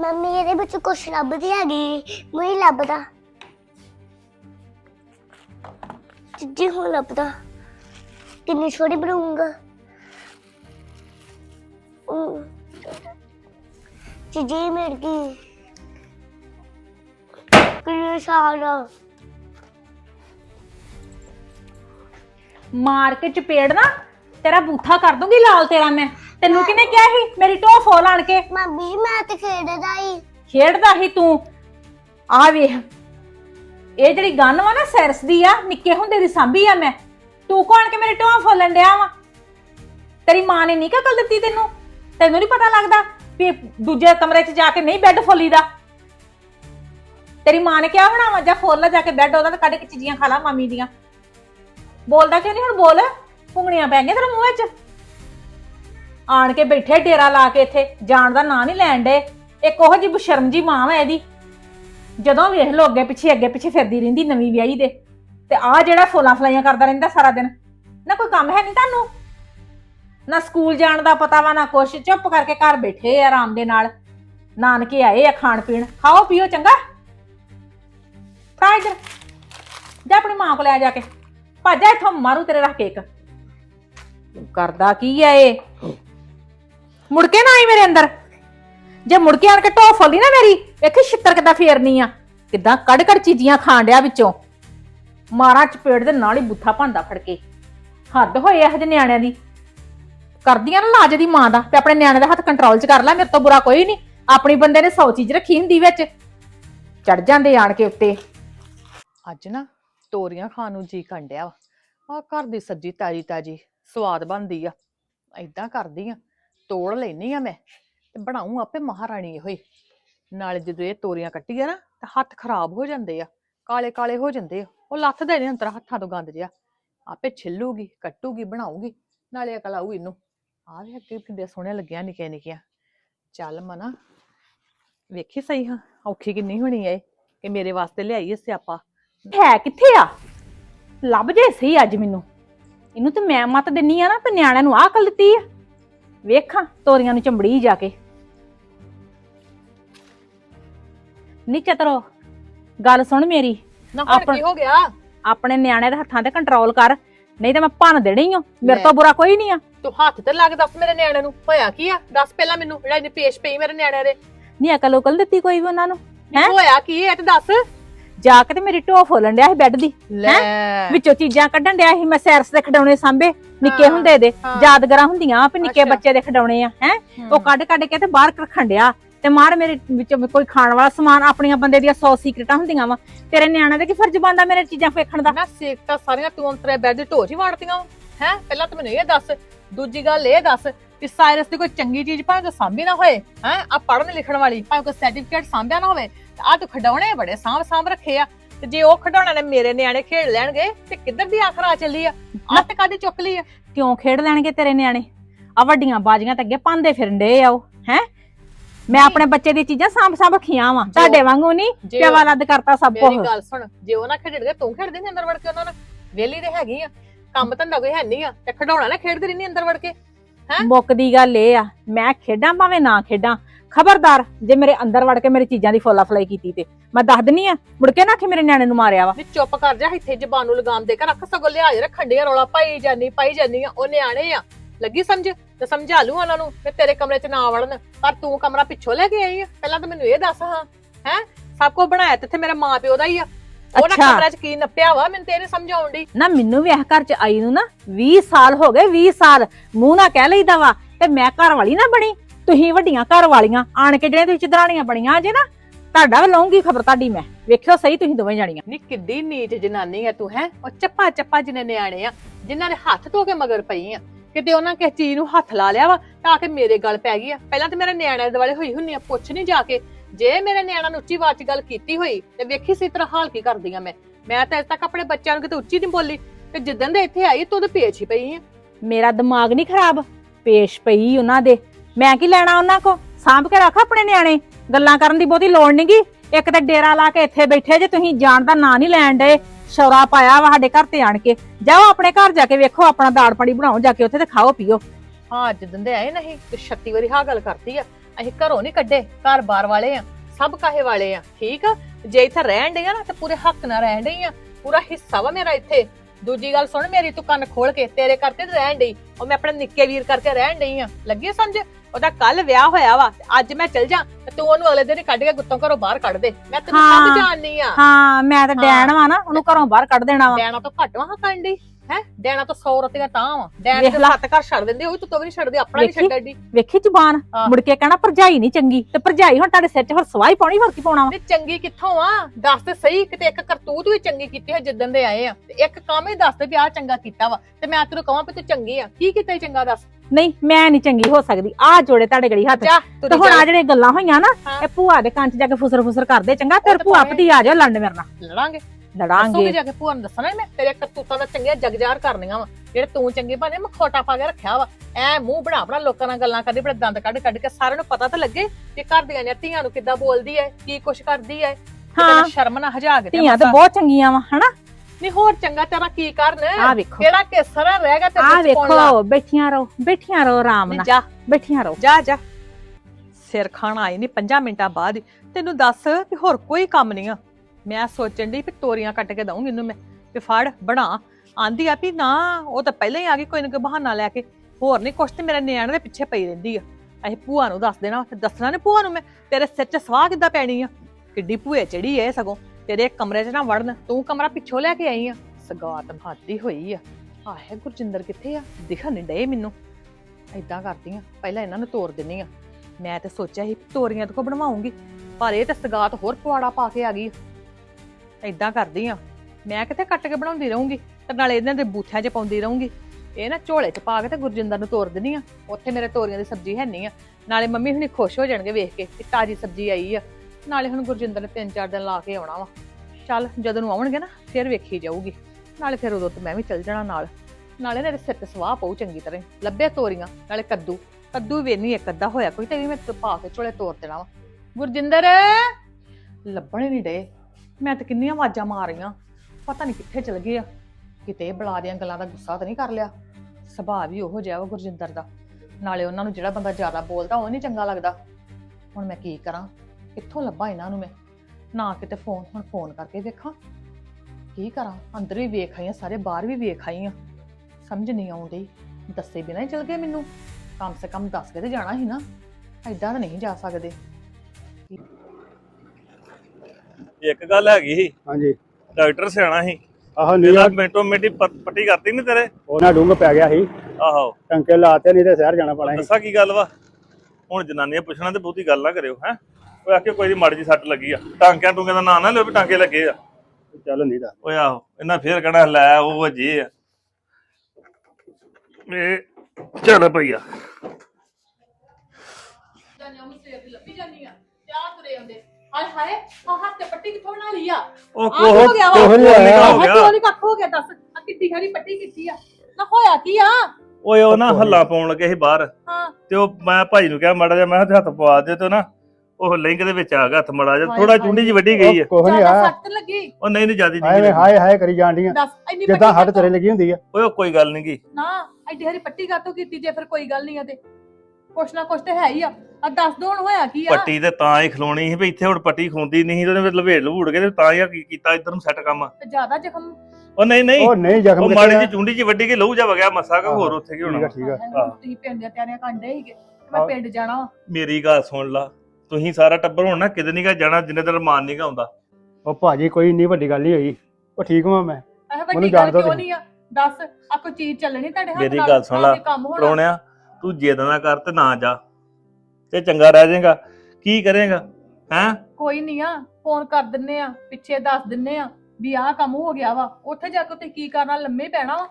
Mummy, ਇਹਦੇ ਵਿੱਚ ਕੁਛ ਲੱਭਦੀ ਹੈਗੀ ਮੈਨੂੰ ਲੱਭਦਾ। ਜਿੱਜੀ ਹੁਣ ਲੱਭਦਾ। ਕਿੰਨੀ ਛੋਟੀ ਬਣਾਉਂਗਾ ਜਿੱਜੀ ਮੇਰ ਕੀ ਕਿੰਨੀ ਸਾਰਾ ਮਾਰ ਕੇ ਚਪੇੜ ਨਾ। ਤੇਰਾ ਬੂਥਾ ਕਰ ਦੂੰਗੀ ਲਾਲ ਤੇਰਾ ਮੈਂ। ਤੈਨੂੰ ਕਿਹਨੇ ਕਿਹਾ ਸੀ? ਮੇਰੀ ਟੋਹ ਫੋਲ ਆਣ ਕੇ। ਮੰਮੀ ਮੈਂ ਤੇ ਖੇਡਦਾ ਹੀ ਖੇਡਦਾ ਸੀ ਤੂੰ। ਆ ਵੇਖ। ਇਹ ਜਿਹੜੀ ਗੰਨ ਵਾ ਨਾ ਸੈਰਸ ਦੀ ਆ ਨਿੱਕੇ ਹੁੰਦੇ ਦੀ ਸਾਂਭੀ ਆ ਮੈਂ। ਤੂੰ ਕੋਣ ਕੇ ਮੇਰੀ ਟੋਹ ਫੋਲਣ ਡਿਆ ਵਾ? ਤੇਰੀ ਮਾਂ ਨੇ ਨਹੀਂ ਕਕਲ ਦਿੱਤੀ ਤੈਨੂੰ? ਤੈਨੂੰ ਨਹੀਂ ਪਤਾ ਲੱਗਦਾ ਵੀ ਦੂਜੇ ਕਮਰੇ 'ਚ ਜਾ ਕੇ ਨਹੀਂ ਬੈੱਡ ਫੋਲੀਦਾ? ਤੇਰੀ ਮਾਂ ਨੇ ਕਿਹਾ ਹੋਣਾ ਵਾ ਜਾ ਫੋਲ ਲੈ ਜਾ ਕੇ ਬੈੱਡ ਉਹਦਾ ਤੇ ਕੱਢ ਕੇ ਚੀਜ਼ੀਆਂ ਖਾ ਲਾ ਮਾਮੀ ਦੀਆਂ। ਬੋਲਦਾ ਕਿਉਂ ਨਹੀਂ ਹੁਣ? ਬੋਲ। ਪੁੰਗਣੀਆਂ ਪੈ ਗਈਆਂ ਤੇਰੇ ਮੂੰਹ ਵਿੱਚ? ਆਣ ਕੇ ਬੈਠੇ ਡੇਰਾ ਲਾ ਕੇ ਇੱਥੇ, ਜਾਣ ਦਾ ਨਾਂ ਨਹੀਂ ਲੈਣ ਡੇ ਇੱਕ ਉਹ ਜੀ ਬਸ਼ਰਮ ਜੀ ਮਾਂ ਵਾ ਇਹਦੀ। ਜਦੋਂ ਵੇਖ ਲੋ ਅੱਗੇ ਪਿੱਛੇ ਅੱਗੇ ਪਿੱਛੇ ਫਿਰਦੀ ਰਹਿੰਦੀ ਨਵੀਂ ਵਿਆਹੀ ਦੇ। ਤੇ ਆ ਜਿਹੜਾ ਫੋਲਾਂ ਫਲਾਈਆਂ ਕਰਦਾ ਰਹਿੰਦਾ ਸਾਰਾ ਦਿਨ। ਨਾ ਕੋਈ ਕੰਮ ਹੈ ਨਹੀਂ ਤੁਹਾਨੂੰ? ਨਾ ਸਕੂਲ ਜਾਣ ਦਾ ਪਤਾ ਵਾ, ਨਾ ਕੁਛ। ਚੁੱਪ ਕਰਕੇ ਘਰ ਬੈਠੇ ਆ ਆਰਾਮ ਦੇ ਨਾਲ। ਨਾਨਕੇ ਆਏ ਆ ਖਾਣ ਪੀਣ। ਖਾਓ, ਪੀਓ ਚੰਗਾ। ਫੜਾ ਇੱਧਰ। ਜਾ ਆਪਣੀ ਮਾਂ ਕੋਲ ਆ ਜਾ ਕੇ। ਭੱਜਾ ਇੱਥੋਂ ਮਾਰੂ ਤੇਰੇ ਰੱਖ ਕੇ ਇੱਕ। ਕਰਦਾ ਕੀ ਆ ਇਹ? ਮੁੜ ਕੇ ਨਾ ਆਈ ਮੇਰੇ ਅੰਦਰ। ਜੇ ਮੁੜ ਕੇ ਆਣ ਕੇ ਢੋ ਫੋਲੀ ਨਾ ਮੇਰੀ, ਵੇਖੀ ਛਿੱਤਰ ਕਿੱਦਾਂ ਫੇਰਨੀ ਆ। ਕਿੱਦਾਂ ਕੱਢ ਕੱਢ ਚੀਜ਼ੀਆਂ ਖਾਣ ਡਿਆ ਵਿੱਚੋਂ। ਮਾਰਾਂ ਚਪੇੜ ਦੇ ਨਾਲ ਹੀ ਬੁੱਥਾ ਭਾਂਦਾ ਫੜ ਕੇ। ਹੱਦ ਹੋਏ ਇਹੋ ਜਿਹੇ ਨਿਆਣਿਆਂ ਦੀ। ਕਰਦੀਆਂ ਨਾ ਲਾਜ ਦੀ ਮਾਂ ਦਾ, ਤੇ ਆਪਣੇ ਨਿਆਣੇ ਦਾ ਹੱਥ ਕੰਟਰੋਲ 'ਚ ਕਰ ਲੈ, ਮੇਰੇ ਤੋਂ ਬੁਰਾ ਕੋਈ ਨਹੀਂ। ਆਪਣੀ ਬੰਦੇ ਨੇ ਸੌ ਚੀਜ਼ ਰੱਖੀ ਹੁੰਦੀ ਵਿੱਚ। ਚੜ ਜਾਂਦੇ ਆਣ ਕੇ ਉੱਤੇ। ਅੱਜ ਨਾ ਤੋਰੀਆਂ ਖਾਣ ਨੂੰ ਜੀ ਕੰਡਿਆ ਵਾ। ਆ ਘਰ ਦੀ ਸਬਜ਼ੀ ਤਾਜੀ ਤਾਜੀ ਸਵਾਦ ਬਣਦੀ ਆ। ਐਦਾਂ ਕਰਦੀ ਆ, ਤੋੜ ਲੈਣੀ ਆ ਮੈਂ ਤੇ ਬਣਾਉਂ ਆਪੇ ਮਹਾਰਾਣੀ ਇਹੋ ਹੀ। ਨਾਲੇ ਜਦੋਂ ਇਹ ਤੋਰੀਆਂ ਕੱਟੀਆਂ ਨਾ ਤਾਂ ਹੱਥ ਖਰਾਬ ਹੋ ਜਾਂਦੇ ਆ, ਕਾਲੇ ਕਾਲੇ ਹੋ ਜਾਂਦੇ ਆ। ਉਹ ਲੱਥ ਦੇ ਅੰਦਰ ਹੱਥਾਂ ਤੋਂ ਗੰਦ ਜਿਆ ਆਪੇ ਛਿੱਲੂਗੀ, ਕੱਟੂਗੀ, ਬਣਾਊਗੀ, ਨਾਲੇ ਅਕਲ ਆਊ ਇਹਨੂੰ। ਆ ਵੀ ਅੱਗੇ ਕਿੰਦੇ ਸੋਹਣੇ ਲੱਗਿਆ ਨਿੱਕੇ ਨਿੱਕੀਆਂ। ਚੱਲ ਮਨਾ, ਵੇਖੀ ਸਹੀ ਹਾਂ, ਔਖੀ ਕਿੰਨੀ ਹੋਣੀ ਐ ਕਿ ਮੇਰੇ ਵਾਸਤੇ ਲਿਆਈ ਇਹ ਸਿਆਪਾ। ਹੈ ਕਿੱਥੇ ਆ? ਲੱਭ ਜੇ ਸਹੀ ਅੱਜ ਮੈਨੂੰ। ਇਹਨੂੰ ਤੇ ਮੈਂ ਮਤ ਦਿੰਨੀ ਆ ਨਾ ਤੇ ਨਿਆਣਿਆਂ ਨੂੰ ਆਹ ਅਕਲ ਦਿੱਤੀ ਆ। ਵੇਖਾਂ ਤੋਰੀਆਂ ਨੂੰ ਚੰਬੜੀ ਜਾ ਕੇ। ਨੀ ਚਤਰੋ ਗੱਲ ਸੁਣ ਮੇਰੀ। ਨਾ ਹੁਣ ਆਪਣ- ਕੀ ਹੋ ਗਿਆ? ਆਪਣੇ ਨਿਆਣੇ ਦੇ ਹੱਥਾਂ ਤੇ ਕੰਟਰੋਲ ਕਰ। ਨਹੀਂ ਤੇ ਮੈਂ ਭੰਨ ਦੇਣੀ ਓ। ਮੇਰੇ। ਤੋਂ ਬੁਰਾ ਕੋਈ ਨਹੀਂ ਆ। ਤੂੰ ਹੱਥ ਤੇ ਲੱਗ ਦੱਸ ਮੇਰੇ ਨਿਆਣੇ ਨੂੰ। ਹੋਇਆ ਕੀ ਆ? ਦੱਸ ਪਹਿਲਾਂ ਮੈਨੂੰ ਜਿਹੜਾ ਇਹਨੇ ਪੇਸ਼ ਪਈ ਮੇਰੇ ਨਿਆਣਿਆਂ ਦੇ। ਨੀ ਅਕਲ ਉਕਲ ਦਿੱਤੀ ਕੋਈ ਵੀ ਉਹਨਾਂ ਨੂੰ? ਹੈਂ? ਹੋਇਆ ਕੀ ਹੈ ਤੇ ਦੱਸ। ਜਾ ਕੇ ਤੇ ਮੇਰੀ ਢੋ ਫੋਲਣ ਡਿਆ ਸੀ ਬੈੱਡ ਦੀ ਲੈ। ਵਿੱਚੋਂ ਚੀਜ਼ਾਂ ਕੱਢਣ ਡਿਆ ਸੀ ਮੈਂ ਸੈਰਸ ਦੇ ਖਡਾਉਣੇ ਸਾਂਭੇ ਨਿੱਕੇ ਹੁੰਦੇ ਦੇ। ਯਾਦਗਾਰਾਂ ਹੁੰਦੀਆਂ ਵੀ ਨਿੱਕੇ। ਬੱਚੇ ਦੇ ਖਡਾਉਣੇ ਆ ਹੈ? ਉਹ ਕੱਢ ਕੱਢ ਕੇ ਤੇ ਬਾਹਰ ਰੱਖਣ ਡਿਆ। ਤੇ ਮਾਰ ਮੇਰੇ ਵਿੱਚ ਕੋਈ ਖਾਣ ਵਾਲਾ ਸਮਾਨ ਆਪਣੀਆਂ ਬੰਦੇ ਦੀਆਂ 100 ਸੀਕ੍ਰੇਟਾਂ ਹੁੰਦੀਆਂ ਵਾ। ਤੇਰੇ ਨਿਆਣੇ ਦੇ ਕੀ ਫਰਜ਼ ਬਣਦਾ ਮੇਰੇ ਚੀਜ਼ਾਂ ਵੇਖਣ ਦਾ? ਮੈਂ ਸੇਕਤਾ ਸਾਰੀਆਂ ਤੂੰ ਅੰਤਰੇ ਬੈੱਡ ਦੀ ਢੋਜ ਹੀ ਵਾੜਤੀਆਂ ਹੈ? ਪਹਿਲਾਂ ਤੂੰ ਮੈਨੂੰ ਇਹ ਦੱਸ ਦੂਜੀ ਗੱਲ ਇਹ ਦੱਸ ਕਿ ਸਾਇਰਸ ਦੀ ਕੋਈ ਚੰਗੀ ਚੀਜ਼ ਭਾਵੇਂ ਕੋਈ ਸਾਂਭੀ ਨਾ ਹੋਏ ਹੈ? ਆ ਪੜ੍ਹਨ ਲਿਖਣ ਵਾਲੀ ਭਾਵੇਂ ਕੋਈ ਸਰਟੀਫਿਕੇਟ ਸਾਂਭਿਆ ਨਾ ਹੋਵੇ ਆ ਤੂੰ ਖਡਾਉਣੇ ਬੜੇ ਸਾਂਭ ਸਾਂਭ ਰੱਖੇ ਆ ਤੇ ਜੇ ਉਹ ਖਡਾਉਣਾ ਨੇ ਮੇਰੇ ਨਿਆਣੇ ਖੇਡ ਲੈਣਗੇ ਤੇ ਕਿੱਧਰ ਦੀ ਆਖਰ ਆ ਚੱਲੀ ਆ? ਅੱਤ ਕਾਦੀ ਚੁੱਕ ਲਈ ਆ? ਕਿਉਂ ਖੇਡ ਲੈਣਗੇ ਤੇਰੇ ਨਿਆਣੇ? ਆ ਵੱਡੀਆਂ ਬਾਜੀਆਂ ਤੇ ਅੱਗੇ ਪਾਉਂਦੇ ਫਿਰਨਦੇ ਆ ਉਹ ਹੈ? ਮੈਂ ਆਪਣੇ ਬੱਚੇ ਦੀ ਚੀਜ਼ਾਂ ਸਾਂਭ ਸਾਂਭ ਰੱਖੀਆਂ ਵਾ ਤੁਹਾਡੇ ਵਾਂਗੂ ਨਹੀਂ ਜੇ ਪਿਆਵਾ ਲੱਦ ਕਰਤਾ ਸਭ ਮੇਰੀ ਕੁਝ ਗੱਲ ਸੁਣ ਜੇ ਉਹ ਨਾ ਖੇਡਣਗੇ ਤੂੰ ਖੇਡਦੀ ਨਹੀਂ ਅੰਦਰ ਵੜ ਕੇ ਉਹਨਾਂ ਨਾਲ? ਵਿਹਲੀ ਤੇ ਹੈਗੀ ਆ ਕੰਮ ਧੰਦਾ ਕੋਈ ਹੈ ਨਹੀਂ ਆ ਤੇ ਖਡਾਉਣਾ ਨਾ ਖੇਡਦੀ ਰਹਿੰਦੀ ਅੰਦਰ ਵੜ ਕੇ ਮੁੱਕ ਦੀ ਗੱਲ ਇਹ ਆ ਮੈਂ ਖੇਡਾਂ ਭਾਵੇਂ ਨਾ ਖੇਡਾਂ ਖਬਰਦਾਰ ਜੇ ਮੇਰੇ ਅੰਦਰ ਵੜ ਕੇ ਮੇਰੀ ਚੀਜ਼ਾਂ ਦੀ ਫੋਲਾ ਫਲਾਈ ਕੀਤੀ ਤੇ। ਮੈਂ ਦੱਸ ਦਿੰਨੀ ਆ ਮੁੜ ਕੇ ਨਾ ਕਿ ਮੇਰੇ ਨਿਆਣੇ ਨੂੰ ਮਾਰਿਆ ਵਾ। ਵੀ ਚੁੱਪ ਕਰ ਜਾ ਇੱਥੇ ਜ਼ਬਾਨ ਨੂੰ ਲਗਾਮ ਦੇ ਕੇ ਰੱਖ ਸਗੋਂ ਲਿਆਜ ਰੱਖਣ ਡਿਆ ਰੌਲਾ ਪਾਈ ਜਾਨੀ ਪਾਈ ਜਾਨੀ ਆ ਉਹ ਨਿਆਣੇ ਆ। ਲੱਗੀ ਸਮਝ? ਤੇ ਸਮਝਾ ਲੂ ਉਹਨਾਂ ਨੂੰ ਕਿ ਤੇਰੇ ਕਮਰੇ 'ਚ ਨਾ ਵੜਨ ਪਰ ਤੂੰ ਕਮਰਾ ਪਿੱਛੋਂ ਲੈ ਕੇ ਆਈ ਆ। ਪਹਿਲਾਂ ਤਾਂ ਮੈਨੂੰ ਇਹ ਦੱਸ ਹਾਂ ਹੈ? ਸਭ ਕੁਝ ਬਣਾਇਆ ਤੇ ਇੱਥੇ ਮੇਰੇ ਮਾਂ ਪਿਓ ਦਾ ਹੀ ਆ। ਉਹਨਾਂ ਅੱਛਾ। ਕਮਰੇ 'ਚ ਕੀ ਨੱਪਿਆ ਵਾ ਮੈਨੂੰ ਤੇਰੇ ਸਮਝਾਉਣ ਦੀ ਨਾ ਮੈਨੂੰ ਵੀ ਇਹ ਘਰ ਚ ਆਈ ਨੂੰ ਨਾ 20 ਸਾਲ ਹੋ ਗਏ 20 ਸਾਲ। ਮੂੰਹ ਨਾ ਕਹਿ ਲਈਦਾ ਵਾ ਤੇ ਮੈਂ ਘਰ ਵਾਲੀ ਨਾ ਬਣੀ। ਤੁਸੀਂ ਵੱਡੀਆਂ ਘਰ ਵਾਲੀਆਂ ਆਣ ਕੇ ਜਿਹੜੇ ਤੁਸੀਂ ਚਦਰਾਣੀਆਂ ਬਣੀਆਂ ਜੇ ਨਾ ਤੁਹਾਡਾ ਵੀ ਲਊਂਗੀ ਖਬਰ ਤੁਹਾਡੀ ਮੈਂ। ਵੇਖਿਓ ਸਹੀ ਤੁਸੀਂ ਦੋਵੇਂ ਜਾਣੀਆਂ। ਨੀ ਕਿੱਡੀ ਨੀਚ ਜਨਾਨੀ ਆ ਤੂੰ ਹੈ? ਉਹ ਚੱਪਾ ਚੱਪਾ ਜਿਹਨੇ ਨਿਆਣੇ ਆ ਜਿਨ੍ਹਾਂ ਦੇ ਹੱਥ ਧੋ ਕੇ ਮਗਰ ਪਈ ਆ। ਕਿਤੇ ਉਹਨਾਂ ਕਿਸੇ ਚੀਜ਼ ਨੂੰ ਹੱਥ ਲਾ ਲਿਆ ਵਾ ਤਾਂ ਕਿ ਮੇਰੇ ਗੱਲ ਪੈ ਗਈ ਆ। ਪਹਿਲਾਂ ਤੇ ਮੇਰੇ ਨਿਆਣਿਆਂ ਦੇ ਵਾਲੇ ਹੋਈ ਹੁੰਨੀ ਆ ਪੁੱਛ ਨਹੀਂ ਜਾ ਕੇ। ਜੇ ਮੇਰੇ ਨਿਆਣਾ ਨੂੰ ਉੱਚੀ ਆਵਾਜ਼ 'ਚ ਗੱਲ ਕੀਤੀ ਹੋਈ ਤੇ ਵੇਖੀ ਸੀ ਤਰ੍ਹਾਂ ਹਾਲ ਕੀ ਕਰਦੀ ਆ ਮੈਂ। ਮੈਂ ਤਾਂ ਅਜੇ ਤੱਕ ਆਪਣੇ ਬੱਚਿਆਂ ਨੂੰ ਕਿਤੇ ਉੱਚੀ ਨਹੀਂ ਬੋਲੀ ਤੇ ਜਿੱਦਣ ਦੇ ਇੱਥੇ ਆਈ ਤੂੰ ਉਹਦੇ ਪੇਛ ਹੀ ਪਈ ਆ। ਮੇਰਾ ਦਿਮਾਗ ਨਹੀਂ ਖਰਾਬ ਪੇਸ਼ ਪਈ ਉਹਨਾਂ ਦੇ। ਮੈਂ ਕੀ ਲੈਣਾ ਉਹਨਾਂ ਕੋ? ਸਾਂਭ ਕੇ ਰੱਖ ਆਪਣੇ ਨਿਆਣੇ। ਗੱਲਾਂ ਕਰਨ ਦੀ ਬਹੁਤੀ ਲੋੜ ਨਹੀਂਗੀ ਇੱਕ ਤਾਂ ਡੇਰਾ ਲਾ ਕੇ ਇੱਥੇ ਬੈਠੇ ਜੇ ਤੁਸੀਂ ਜਾਣ ਦਾ ਨਾਂ ਨਹੀਂ ਲੈਣ ਡੇ ਸ਼ੌਰਾ ਪਾਇਆ ਵਾ ਸਾਡੇ ਘਰ ਤੇ ਆਣ ਕੇ। ਜਾਓ ਆਪਣੇ ਘਰ ਜਾ ਕੇ ਵੇਖੋ, ਆਪਣਾ ਦਾਲ ਪਾਣੀ ਬਣਾਓ, ਜਾ ਕੇ ਉੱਥੇ ਤੇ ਖਾਓ, ਪੀਓ। ਹਾਂ, ਜਿੱਦਣ ਦੇ ਆਏ ਨਹੀਂ, ਤੇ 36 ਵਾਰੀ ਹਾਂ ਗੱਲ ਕਰਤੀ ਆ। ਅਸੀਂ ਘਰੋਂ ਨਹੀਂ ਕੱਢੇ, ਘਰ ਬਾਰ ਵਾਲੇ ਆ, ਸਭ ਕਾਹੇ ਵਾਲੇ ਆ। ਠੀਕ ਆ? ਜੇ ਇੱਥੇ ਰਹਿਣ ਡਈ ਆ ਨਾ, ਤੇ ਪੂਰੇ ਹੱਕ ਨਾਲ ਰਹਿਣ ਡਈ ਆ। ਪੂਰਾ ਹਿੱਸਾ ਵਾ ਮੇਰਾ ਇੱਥੇ। ਦੂਜੀ ਗੱਲ ਸੁਣ ਮੇਰੀ ਤੂੰ ਕੰਨ ਖੋਲ ਕੇ ਤੇਰੇ ਕਰਕੇ ਤੇ ਰਹਿਣ ਡਈ। ਉਹ ਮੈਂ ਆਪਣੇ ਨਿੱਕੇ ਵੀਰ ਕਰਕੇ ਰਹਿਣ ਡਈ ਆ। ਲੱਗੀ ਸਮਝ? ਉਹਦਾ ਕੱਲ ਵਿਆਹ ਹੋਇਆ ਵਾ ਤੇ ਅੱਜ ਮੈਂ ਚਲ ਜਾ ਤੇ ਤੂੰ ਉਹਨੂੰ ਅਗਲੇ ਦਿਨ ਹੀ ਕੱਢ ਕੇ ਗੁੱਤੋਂ ਘਰੋਂ ਬਾਹਰ ਕੱਢ ਦੇ। ਮੈਂ ਤੈਨੂੰ ਹਾਂ। ਸਭ ਜਾਣਨੀ ਆ। ਹਾਂ ਮੈਂ ਤਾਂ ਹਾਂ। ਡੈਣ ਵਾ ਨਾ ਉਹਨੂੰ ਘਰੋਂ ਬਾਹਰ ਕੱਢ ਦੇਣਾ ਵਾ। ਡੈਣਾ ਤੋਂ ਘੱਟ ਵਾ ਕਰਨ ਡਈ ਹੈ? ਡੈਣਾ ਤੋਂ 100 ਰੁਪਏ ਤਾਂ ਵਾ। ਡੈਣ ਵੇਖ ਦੇ ਲਾ। ਸੱਤ ਘਰ ਛੱਡ ਦਿੰਦੇ ਉਹ ਤੂੰ ਤੋਂ ਵੀ ਨਹੀਂ ਛੱਡਦੀ ਆਪਣਾ ਨਹੀਂ ਵੇਖੀ? ਛੱਡਣ ਦੀ ਵੇਖੀ ਜ਼ੁਬਾਨ। ਹਾਂ। ਮੁੜ ਕੇ ਕਹਿਣਾ ਭਰਜਾਈ ਨਹੀਂ ਚੰਗੀ। ਤੇ ਭਰਜਾਈ ਹੁਣ ਤੁਹਾਡੇ ਸਿਰ 'ਚ ਫਿਰ ਸਵਾਈ ਪਾਉਣੀ ਹੋਰ ਕੀ ਪਾਉਣਾ ਵਾ? ਤੇ ਚੰਗੀ ਕਿੱਥੋਂ ਆ? ਦੱਸ ਤੇ ਸਹੀ ਕਿਤੇ ਇੱਕ ਕਰਤੂਤ ਵੀ ਚੰਗੀ ਕੀਤੀ ਹੈ ਜਿੱਦਣ ਦੇ ਆਏ ਆ। ਤੇ ਇੱਕ ਕੰਮ ਹੀ ਦੱਸ ਤੇ ਵੀ ਆਹ ਚੰਗਾ ਕੀਤਾ ਵਾ। ਤੇ ਮੈਂ ਤੈਨੂੰ ਕਹਾਂ ਵੀ ਤੂੰ ਚੰਗੀ ਆ। ਕੀ ਕੀਤਾ ਈ ਚੰਗਾ ਦੱਸ? ਨਹੀਂ ਮੈਂ ਨਹੀਂ ਚੰਗੀ ਹੋ ਸਕਦੀ। ਆ ਜੋੜੇ ਤੁਹਾਡੇ ਗੜੀ ਹੱਥ ਜਾ ਤੇ ਹੁਣ ਆ ਜਿਹੜੇ ਗੱਲਾਂ ਹੋਈਆਂ ਨਾ ਹਾਂ। ਇਹ ਭੂਆ ਦੇ ਕੰਨ 'ਚ ਜਾ ਕੇ ਫੁਸਰ ਫੁਸਰ ਕਰਦੇ ਚੰਗਾ? ਤੇਰੇ ਤਾਂ ਭੂਆ ਭਾਵੇਂ- ਭਤੀ ਆ ਜਾਓ ਲੜਨ ਮੇਰੇ ਨਾਲ। ਲੜਾਂਗੇ। ਦੱਸੂਗੀ ਲੜਾਂਗੇ। ਜਾ ਕੇ ਭੂਆ ਨੂੰ ਦੱਸਣਾ ਨੀ ਮੈਂ? ਤੇਰੇ ਕਰਤੂਤਾਂ ਦਾ ਚੰਗੀਆਂ ਜਗਜਾਰ ਕਰਨੀਆਂ ਵਾ। ਜਿਹੜੇ ਤੂੰ ਚੰਗੇ ਬਣੇ ਮੈਂ ਖੋਟਾ ਪਾ ਕੇ ਰੱਖਿਆ ਵਾ। ਐ ਮੂੰਹ ਬਣਾ ਬਣਾ ਲੋਕਾਂ ਨਾਲ ਗੱਲਾਂ ਕਰਦੀ ਬੜੇ ਦੰਦ ਕੱਢ ਕੱਢ ਕੇ ਸਾਰਿਆਂ ਨੂੰ ਪਤਾ ਤਾਂ ਲੱਗੇ ਕਿ ਘਰ ਦੀਆਂ ਨੇ ਧੀਆਂ ਨੂੰ ਕਿੱਦਾਂ ਬੋਲਦੀ ਐ ਕੀ ਕੁਛ ਕਰਦੀ ਐ। ਹਾਂ। ਸ਼ਰਮ ਨਾ ਹਜਾ ਕੇ ਧੀਆਂ ਤੇ ਬਹੁਤ ਚੰਗੀਆਂ ਵਾ ਹਨਾ? ਨਹੀਂ ਹੋਰ ਚੰਗਾ ਤੇਰਾ ਕੀ ਕਰਨ? ਆ ਵੇਖੋ। ਕਿਹੜਾ ਕੇਸਰਾ ਰਹਿ ਗਿਆ ਤੇ ਆ ਵੇਖੋ ਬੈਠੀਆਂ ਰਹੋ ਬੈਠੀਆਂ ਰਹੋ ਆਰਾਮ ਨਾਲ। ਜਾ। ਬੈਠੀਆਂ ਰਹੋ। ਜਾ ਜਾ। ਸਿਰ ਖਾਣ ਆਈ ਨਹੀਂ 5 ਮਿੰਟਾਂ ਬਾਅਦ ਹੀ। ਤੈਨੂੰ ਦੱਸ ਕਿ ਹੋਰ ਕੋਈ ਕੰਮ ਨਹੀਂ ਆ। ਮੈਂ ਸੋਚਣ ਦੀ ਵੀ ਤੋਰੀਆਂ ਕੱਟ ਕੇ ਦਊਂਗੀ ਇਹਨੂੰ ਮੈਂ, ਵੀ ਫੜ, ਬਣਾ। ਆਂਦੀ ਆ ਵੀ ਨਾ, ਉਹ ਤਾਂ ਪਹਿਲਾਂ ਹੀ ਆ ਗਈ, ਕੋਈ ਨਾ ਕੋਈ ਬਹਾਨਾ ਲੈ ਕੇ। ਹੋਰ ਨਹੀਂ ਕੁਛ ਤੇ ਮੇਰੇ ਨਿਆਣੇ ਦੇ ਪਿੱਛੇ ਪਈ ਰਹਿੰਦੀ ਆ। ਅਸੀਂ ਭੂਆ ਨੂੰ ਦੱਸ ਦੇਣਾ, ਤੇ ਦੱਸਣਾ ਨੇ ਭੂਆ ਨੂੰ ਮੈਂ, ਤੇਰੇ ਸਿਰ 'ਚ ਸਵਾਹ ਕਿੱਦਾਂ ਪੈਣੀ ਆ? ਕਿੱਡੀ ਭੂਏ ਚੜੀ ਐ ਸਗੋਂ, ਤੇਰੇ ਕਮਰੇ 'ਚ ਨਾ ਵੜਨ, ਤੂੰ ਕਮਰਾ ਪਿੱਛੋਂ ਲੈ ਕੇ ਆਈ ਆ। ਸਗਾਤ ਭਾਤੀ ਹੋਈ ਆ। ਆਹੇ, ਗੁਰਜਿੰਦਰ ਕਿੱਥੇ ਆ? ਦਿਖਣ ਨਹੀਂ ਡਏ ਮੈਨੂੰ। ਏਦਾਂ ਕਰਦੀ ਆ, ਪਹਿਲਾਂ ਇਹਨਾਂ ਨੂੰ ਤੋੜ ਦਿੰਨੀ ਆ। ਮੈਂ ਤੇ ਸੋਚਿਆ ਸੀ ਤੋਰੀਆਂ ਤੋਂ ਬਣਵਾਉਂਗੀ, ਪਰ ਇਹ ਤਾਂ ਸਗਾਤ ਹੋਰ ਪਵਾੜਾ ਪਾ ਕੇ ਆ ਗਈ ਏਦਾਂ ਕਰਦੀ ਆ। ਮੈਂ ਕਿਤੇ ਕੱਟ ਕੇ ਬਣਾਉਂਦੀ ਰਹੂੰਗੀ ਤੇ ਨਾਲੇ ਇਹਨਾਂ ਦੇ ਬੂਥਿਆਂ 'ਚ ਪਾਉਂਦੀ ਰਹੂੰਗੀ। ਇਹ ਨਾ ਝੋਲੇ 'ਚ ਪਾ ਕੇ ਤੇ ਗੁਰਜਿੰਦਰ ਨੂੰ ਤੋਰ ਦਿੰਦੀ ਆ। ਉੱਥੇ ਮੇਰੇ ਤੋਰੀਆਂ ਦੀ ਸਬਜ਼ੀ ਹੈ ਨਹੀਂ ਆ। ਨਾਲੇ ਮੰਮੀ ਹੁਣੀ ਖੁਸ਼ ਹੋ ਜਾਣਗੇ ਵੇਖ ਕੇ ਕਿ ਤਾਜੀ ਸਬਜ਼ੀ ਆਈ ਆ। ਨਾਲੇ ਹੁਣ ਗੁਰਜਿੰਦਰ ਨੇ ਤਿੰਨ ਚਾਰ ਦਿਨ ਲਾ ਕੇ ਆਉਣਾ ਵਾ। ਚੱਲ ਜਦੋਂ ਨੂੰ ਆਉਣਗੇ ਨਾ, ਫਿਰ ਵੇਖੀ ਜਾਊਗੀ। ਨਾਲੇ ਫਿਰ ਉਦੋਂ ਤੇ ਮੈਂ ਵੀ ਚੱਲ ਜਾਣਾ ਨਾਲ। ਨਾਲੇ ਮੇਰੇ ਸਿਰ ਤੇ ਸਵਾਹ ਪਊ ਚੰਗੀ ਤਰ੍ਹਾਂ ਲੱਭੇ ਤੋਰੀਆਂ, ਨਾਲੇ ਕੱਦੂ। ਕੱਦੂ ਵੀ ਨਹੀਂ ਇੱਕ ਅੱਧਾ ਹੋਇਆ ਕੋਈ, ਤੇ ਵੀ ਮੈਂ ਪਾ ਕੇ ਝੋਲੇ ਤੋਰ ਦੇਣਾ ਵਾ। ਗੁਰਜਿੰਦਰ! ਲੱਭਣੇ ਨਹੀਂ ਡੇ ਮੈਂ ਤਾਂ ਕਿੰਨੀਆਂ ਆਵਾਜ਼ਾਂ ਮਾਰ ਰਹੀਆਂ ਪਤਾ ਨਹੀਂ ਕਿੱਥੇ ਚਲ ਗਏ ਆ। ਕਿਤੇ ਬਲਾ ਦੀਆਂ ਗੱਲਾਂ ਦਾ ਗੁੱਸਾ ਤਾਂ ਨਹੀਂ ਕਰ ਲਿਆ। ਸੁਭਾਅ ਵੀ ਉਹੋ ਜਿਹਾ ਵਾ ਗੁਰਜਿੰਦਰ ਦਾ। ਨਾਲੇ ਉਹਨਾਂ ਨੂੰ ਜਿਹੜਾ ਬੰਦਾ ਜ਼ਿਆਦਾ ਬੋਲਦਾ, ਉਹ ਨਹੀਂ ਚੰਗਾ ਲੱਗਦਾ। ਹੁਣ ਮੈਂ ਕੀ ਕਰਾਂ? ਕਿੱਥੋਂ ਲੱਭਾਂ ਇਹਨਾਂ ਨੂੰ ਮੈਂ? ਨਾ ਕਿਤੇ ਫੋਨ, ਹੁਣ ਫੋਨ ਕਰਕੇ ਵੇਖਾਂ। ਕੀ ਕਰਾਂ? ਅੰਦਰ ਵੀ ਵੇਖ ਆਈ ਆ ਸਾਰੇ ਬਾਹਰ ਵੀ ਵੇਖ ਆਈ ਆ ਸਮਝ ਨਹੀਂ ਆਉਂਦੀ ਦੱਸੇ ਬਿਨਾਂ ਹੀ ਚਲ ਗਏ ਮੈਨੂੰ। ਕਮ ਸੇ ਕਮ ਦੱਸ ਕੇ ਤੇ ਜਾਣਾ ਸੀ ਨਾ। ਐਦਾਂ ਤਾਂ ਨਹੀਂ ਜਾ ਸਕਦੇ। ਇੱਕ ਗੱਲ ਹੈਗੀ ਸੀ। ਹਾਂਜੀ। ਡਾਕਟਰ ਸਿਆਣਾ ਸੀ। ਆਹੋ ਇਹਦਾ ਨੀਲਾ ਮਿੰਟੋ ਪੱਟੀ ਕਰਤੀ ਨੀ ਤੇਰੇ? ਉਹਨਾਂ ਡੂੰਗ ਪੈ ਗਿਆ ਸੀ। ਆਹੋ। ਟੰਕੇ ਲਾਤੇ ਨਹੀਂ ਤੇ ਸ਼ਹਿਰ ਜਾਣਾ ਪੈਣਾ ਸੀ। ਦੱਸਾਂ ਕੀ ਗੱਲ ਵਾ? ਹੁਣ ਜਨਾਨੀਆਂ ਪੁੱਛਣਾ ਤੇ ਬਹੁਤੀ ਗੱਲ ਨਾ ਕਰਿਓ ਹੈ? ਉਹ ਆਖੇ ਕੋਈ ਦੀ ਮਾੜੀ ਜੀ ਸੱਟ ਲੱਗੀ ਆ। ਟਾਂਕਿਆਂ ਟੂੰਕਿਆਂ ਦਾ ਨਾਂ ਨਾ ਲਿਓ ਵੀ ਟਾਂਕੇ ਲੱਗੇ ਆ। ਚੱਲ ਨਹੀਂ ਦੱਸ। ਓਏ ਆਹੋ ਇਹਨਾਂ ਫੇਰ ਕਹਿਣਾ ਲੈ ਉਹ ਵਜੇ ਆ। ਇਹ ਚੱਲ ਭਈਆ ਜਾਨੀਆਂ ਨੂੰ ਸੇਬ ਲੱਭੀ ਜਾਨੀ ਆ। ਚਾਹ ਤੁਰੇ ਆਉਂਦੇ। ਹਾਏ ਹਾਏ ਆ ਹੱਥ ਤੇ ਪੱਟੀ ਕਿੱਥੋਂ ਬਣਾ ਲਈ ਆ? ਉਹ ਆਹ ਕੋਹ ਹੋ ਗਿਆ ਵਾ। ਕੋਹ ਨਹੀਂ ਆਇਆ ਹੋ ਗਿਆ। ਕਿਉਂ ਨਹੀਂ ਕੱਖ ਹੋ ਗਿਆ ਦੱਸ। ਆ ਕਿੱਡੀ ਸਾਰੀ ਪੱਟੀ ਕੀਤੀ ਆ। ਨਾ ਹੋਇਆ ਕੀ ਆ? ਓਏ ਉਹ ਨਾ ਹੱਲਾ ਪਾਉਣ ਲੱਗੇ ਸੀ ਬਾਹਰ। ਹਾਂ। ਤੇ ਉਹ ਮੈਂ ਭਾਈ ਨੂੰ ਕਿਹਾ ਮਾੜਾ ਜਿਹਾ ਮੈਂ ਕਿਹਾ ਹੱਥ ਪਵਾ ਦੇ ਤੇ ਨਾ ਉਹ ਲਿੰਕ ਦੇ ਵਿੱਚ ਆ ਗਿਆ ਹੱਥ ਮਾੜਾ ਜਿਹਾ। ਹਾਏ ਥੋੜਾ ਹਾਏ। ਚੁੰਡੀ ਜੀ ਵੱਡੀ ਗਈ ਆ। ਕੋਹ ਨਹੀਂ ਜ਼ਿਆਦਾ ਆ ਸੱਟ ਲੱਗੀ। ਉਹ ਨਹੀਂ ਨਹੀਂ ਜਿਆਦੀ ਹਾਏ ਵੇ ਨਹੀਂ ਹਾਏ ਹਾਏ ਕਰੀ ਜਾਂਦੀਆਂ ਦੱਸ ਇੰਨੀ ਜਿੱਦਾਂ ਪੱਟੀ ਹੱਡ ਤੇਰੇ ਲੱਗੀ ਹੁੰਦੀ ਆ। ਓਏ ਉਹ ਕੋਈ ਗੱਲ ਨਹੀਂ ਗੀ। ਨਾ ਐਡੀ ਹਰੀ ਪੱਟੀ ਕਾਤੋਂ ਕੀਤੀ ਜੇ ਫਿਰ ਕੋਈ ਗੱਲ ਨਹੀਂ ਆ ਤੇ। ਕੁਛ ਨਾ ਕੁਛ ਤੇ ਹੈ ਹੀ ਆ। ਆ ਦੱਸ ਦੋ ਹੁਣ ਹੋਇਆ ਕੀ ਆ। ਪੱਟੀ ਤੇ ਤਾਂ ਹੀ ਖਲੋਣੀ ਸੀ ਵੀ ਇੱਥੇ ਹੁਣ ਪੱਟੀ ਖੁੰਦੀ ਨਹੀਂ ਸੀ ਤੇ ਉਹਨੇ ਫਿਰ ਲਵੇੜ ਲਵੂੜ ਕੇ ਤੇ ਤਾਂ ਹੀ ਆ ਕੀ ਕੀਤਾ ਇੱਧਰ ਨੂੰ ਸੈੱਟ ਕੰਮ। ਤੇ ਜ਼ਿਆਦਾ ਜ਼ਖਮ। ਉਹ ਨਹੀਂ ਨਹੀਂ। ਉਹ ਨਹੀਂ ਉਹ ਜ਼ਖਮ ਮਾੜੀ ਕਿੱਥੇ ਜੀ ਚੁੰਡੀ ਜੀ ਵੱਡੀ ਕੇ ਲਹੂ ਜਾ ਵਗਿਆ ਮਸਾ ਕਿ ਹੋਰ ਉੱਥੇ ਕੀ ਠੀਕ ਆ ਹੋਣਾ ਠੀਕ ਆ। ਆਹ। ਤੁਸੀਂ ਪਿੰਡ ਦੇ ਤਿਆਰੀਆਂ ਕਾਂਡੇ ਸੀਗੇ ਤੇ ਮੈਂ ਆਹ। ਪਿੰਡ ਜਾਣਾ ਵਾ। ਮੇਰੀ ਗੱਲ ਸੁਣ ਲਾ ਤੁਸੀਂ ਸਾਰਾ ਟੱਬਰ ਹੁਣ ਨਾ ਕਿਤੇ ਨਹੀਂ ਗਾ ਜਾਣਾ ਜਿੰਨੇ ਦਿਨ ਮਾਨ ਨਹੀਂ ਗਾ ਆਉਂਦਾ। ਉਹ ਭਾਜੀ ਕੋਈ ਨਹੀਂ ਵੱਡੀ ਗੱਲ ਨਹੀਂ ਹੋਈ। ਉਹ ਠੀਕ ਹਾਂ ਮੈਂ। ਇਹ ਮੈਨੂੰ ਵੱਡੀ ਗੱਲ ਜਾਣ ਦਿਓ ਕਿਉਂ ਤੁਸੀਂ। ਨਹੀਂ ਆ? ਦੱਸ ਆ ਕੋਈ ਚੀਜ਼ ਚੱਲਣੀ ਤੁਹਾਡੇ ਹੱਥ ਮੇਰੀ ਨਾਲ, ਗੱਲ ਸੁਣ ਆਹ ਲਾ, ਵੀ ਕੰਮ ਹੋਣਾ। ਪਰੋਣਿਆ ਤੂੰ ਜਿੱਦ ਨਾ ਕਰ ਤੇ ਨਾ ਜਾ। ਤੇ ਚੰਗਾ ਰਹਿ ਜਾਏਗਾ। ਕੀ ਕਰੇਗਾ? ਹੈਂ? ਕੋਈ ਨਹੀਂ ਆ ਫੋਨ ਕਰ ਦਿੰਨੇ ਆ ਪਿੱਛੇ ਦੱਸ ਦਿੰਨੇ ਆ ਵੀ ਆਹ ਕੰਮ ਹੋ ਗਿਆ ਵਾ। ਉੱਥੇ ਜਾ ਕੇ ਤੁਸੀਂ ਕੀ ਕਰਨਾ ਲੰਮੇ ਪੈਣਾ ਵਾ।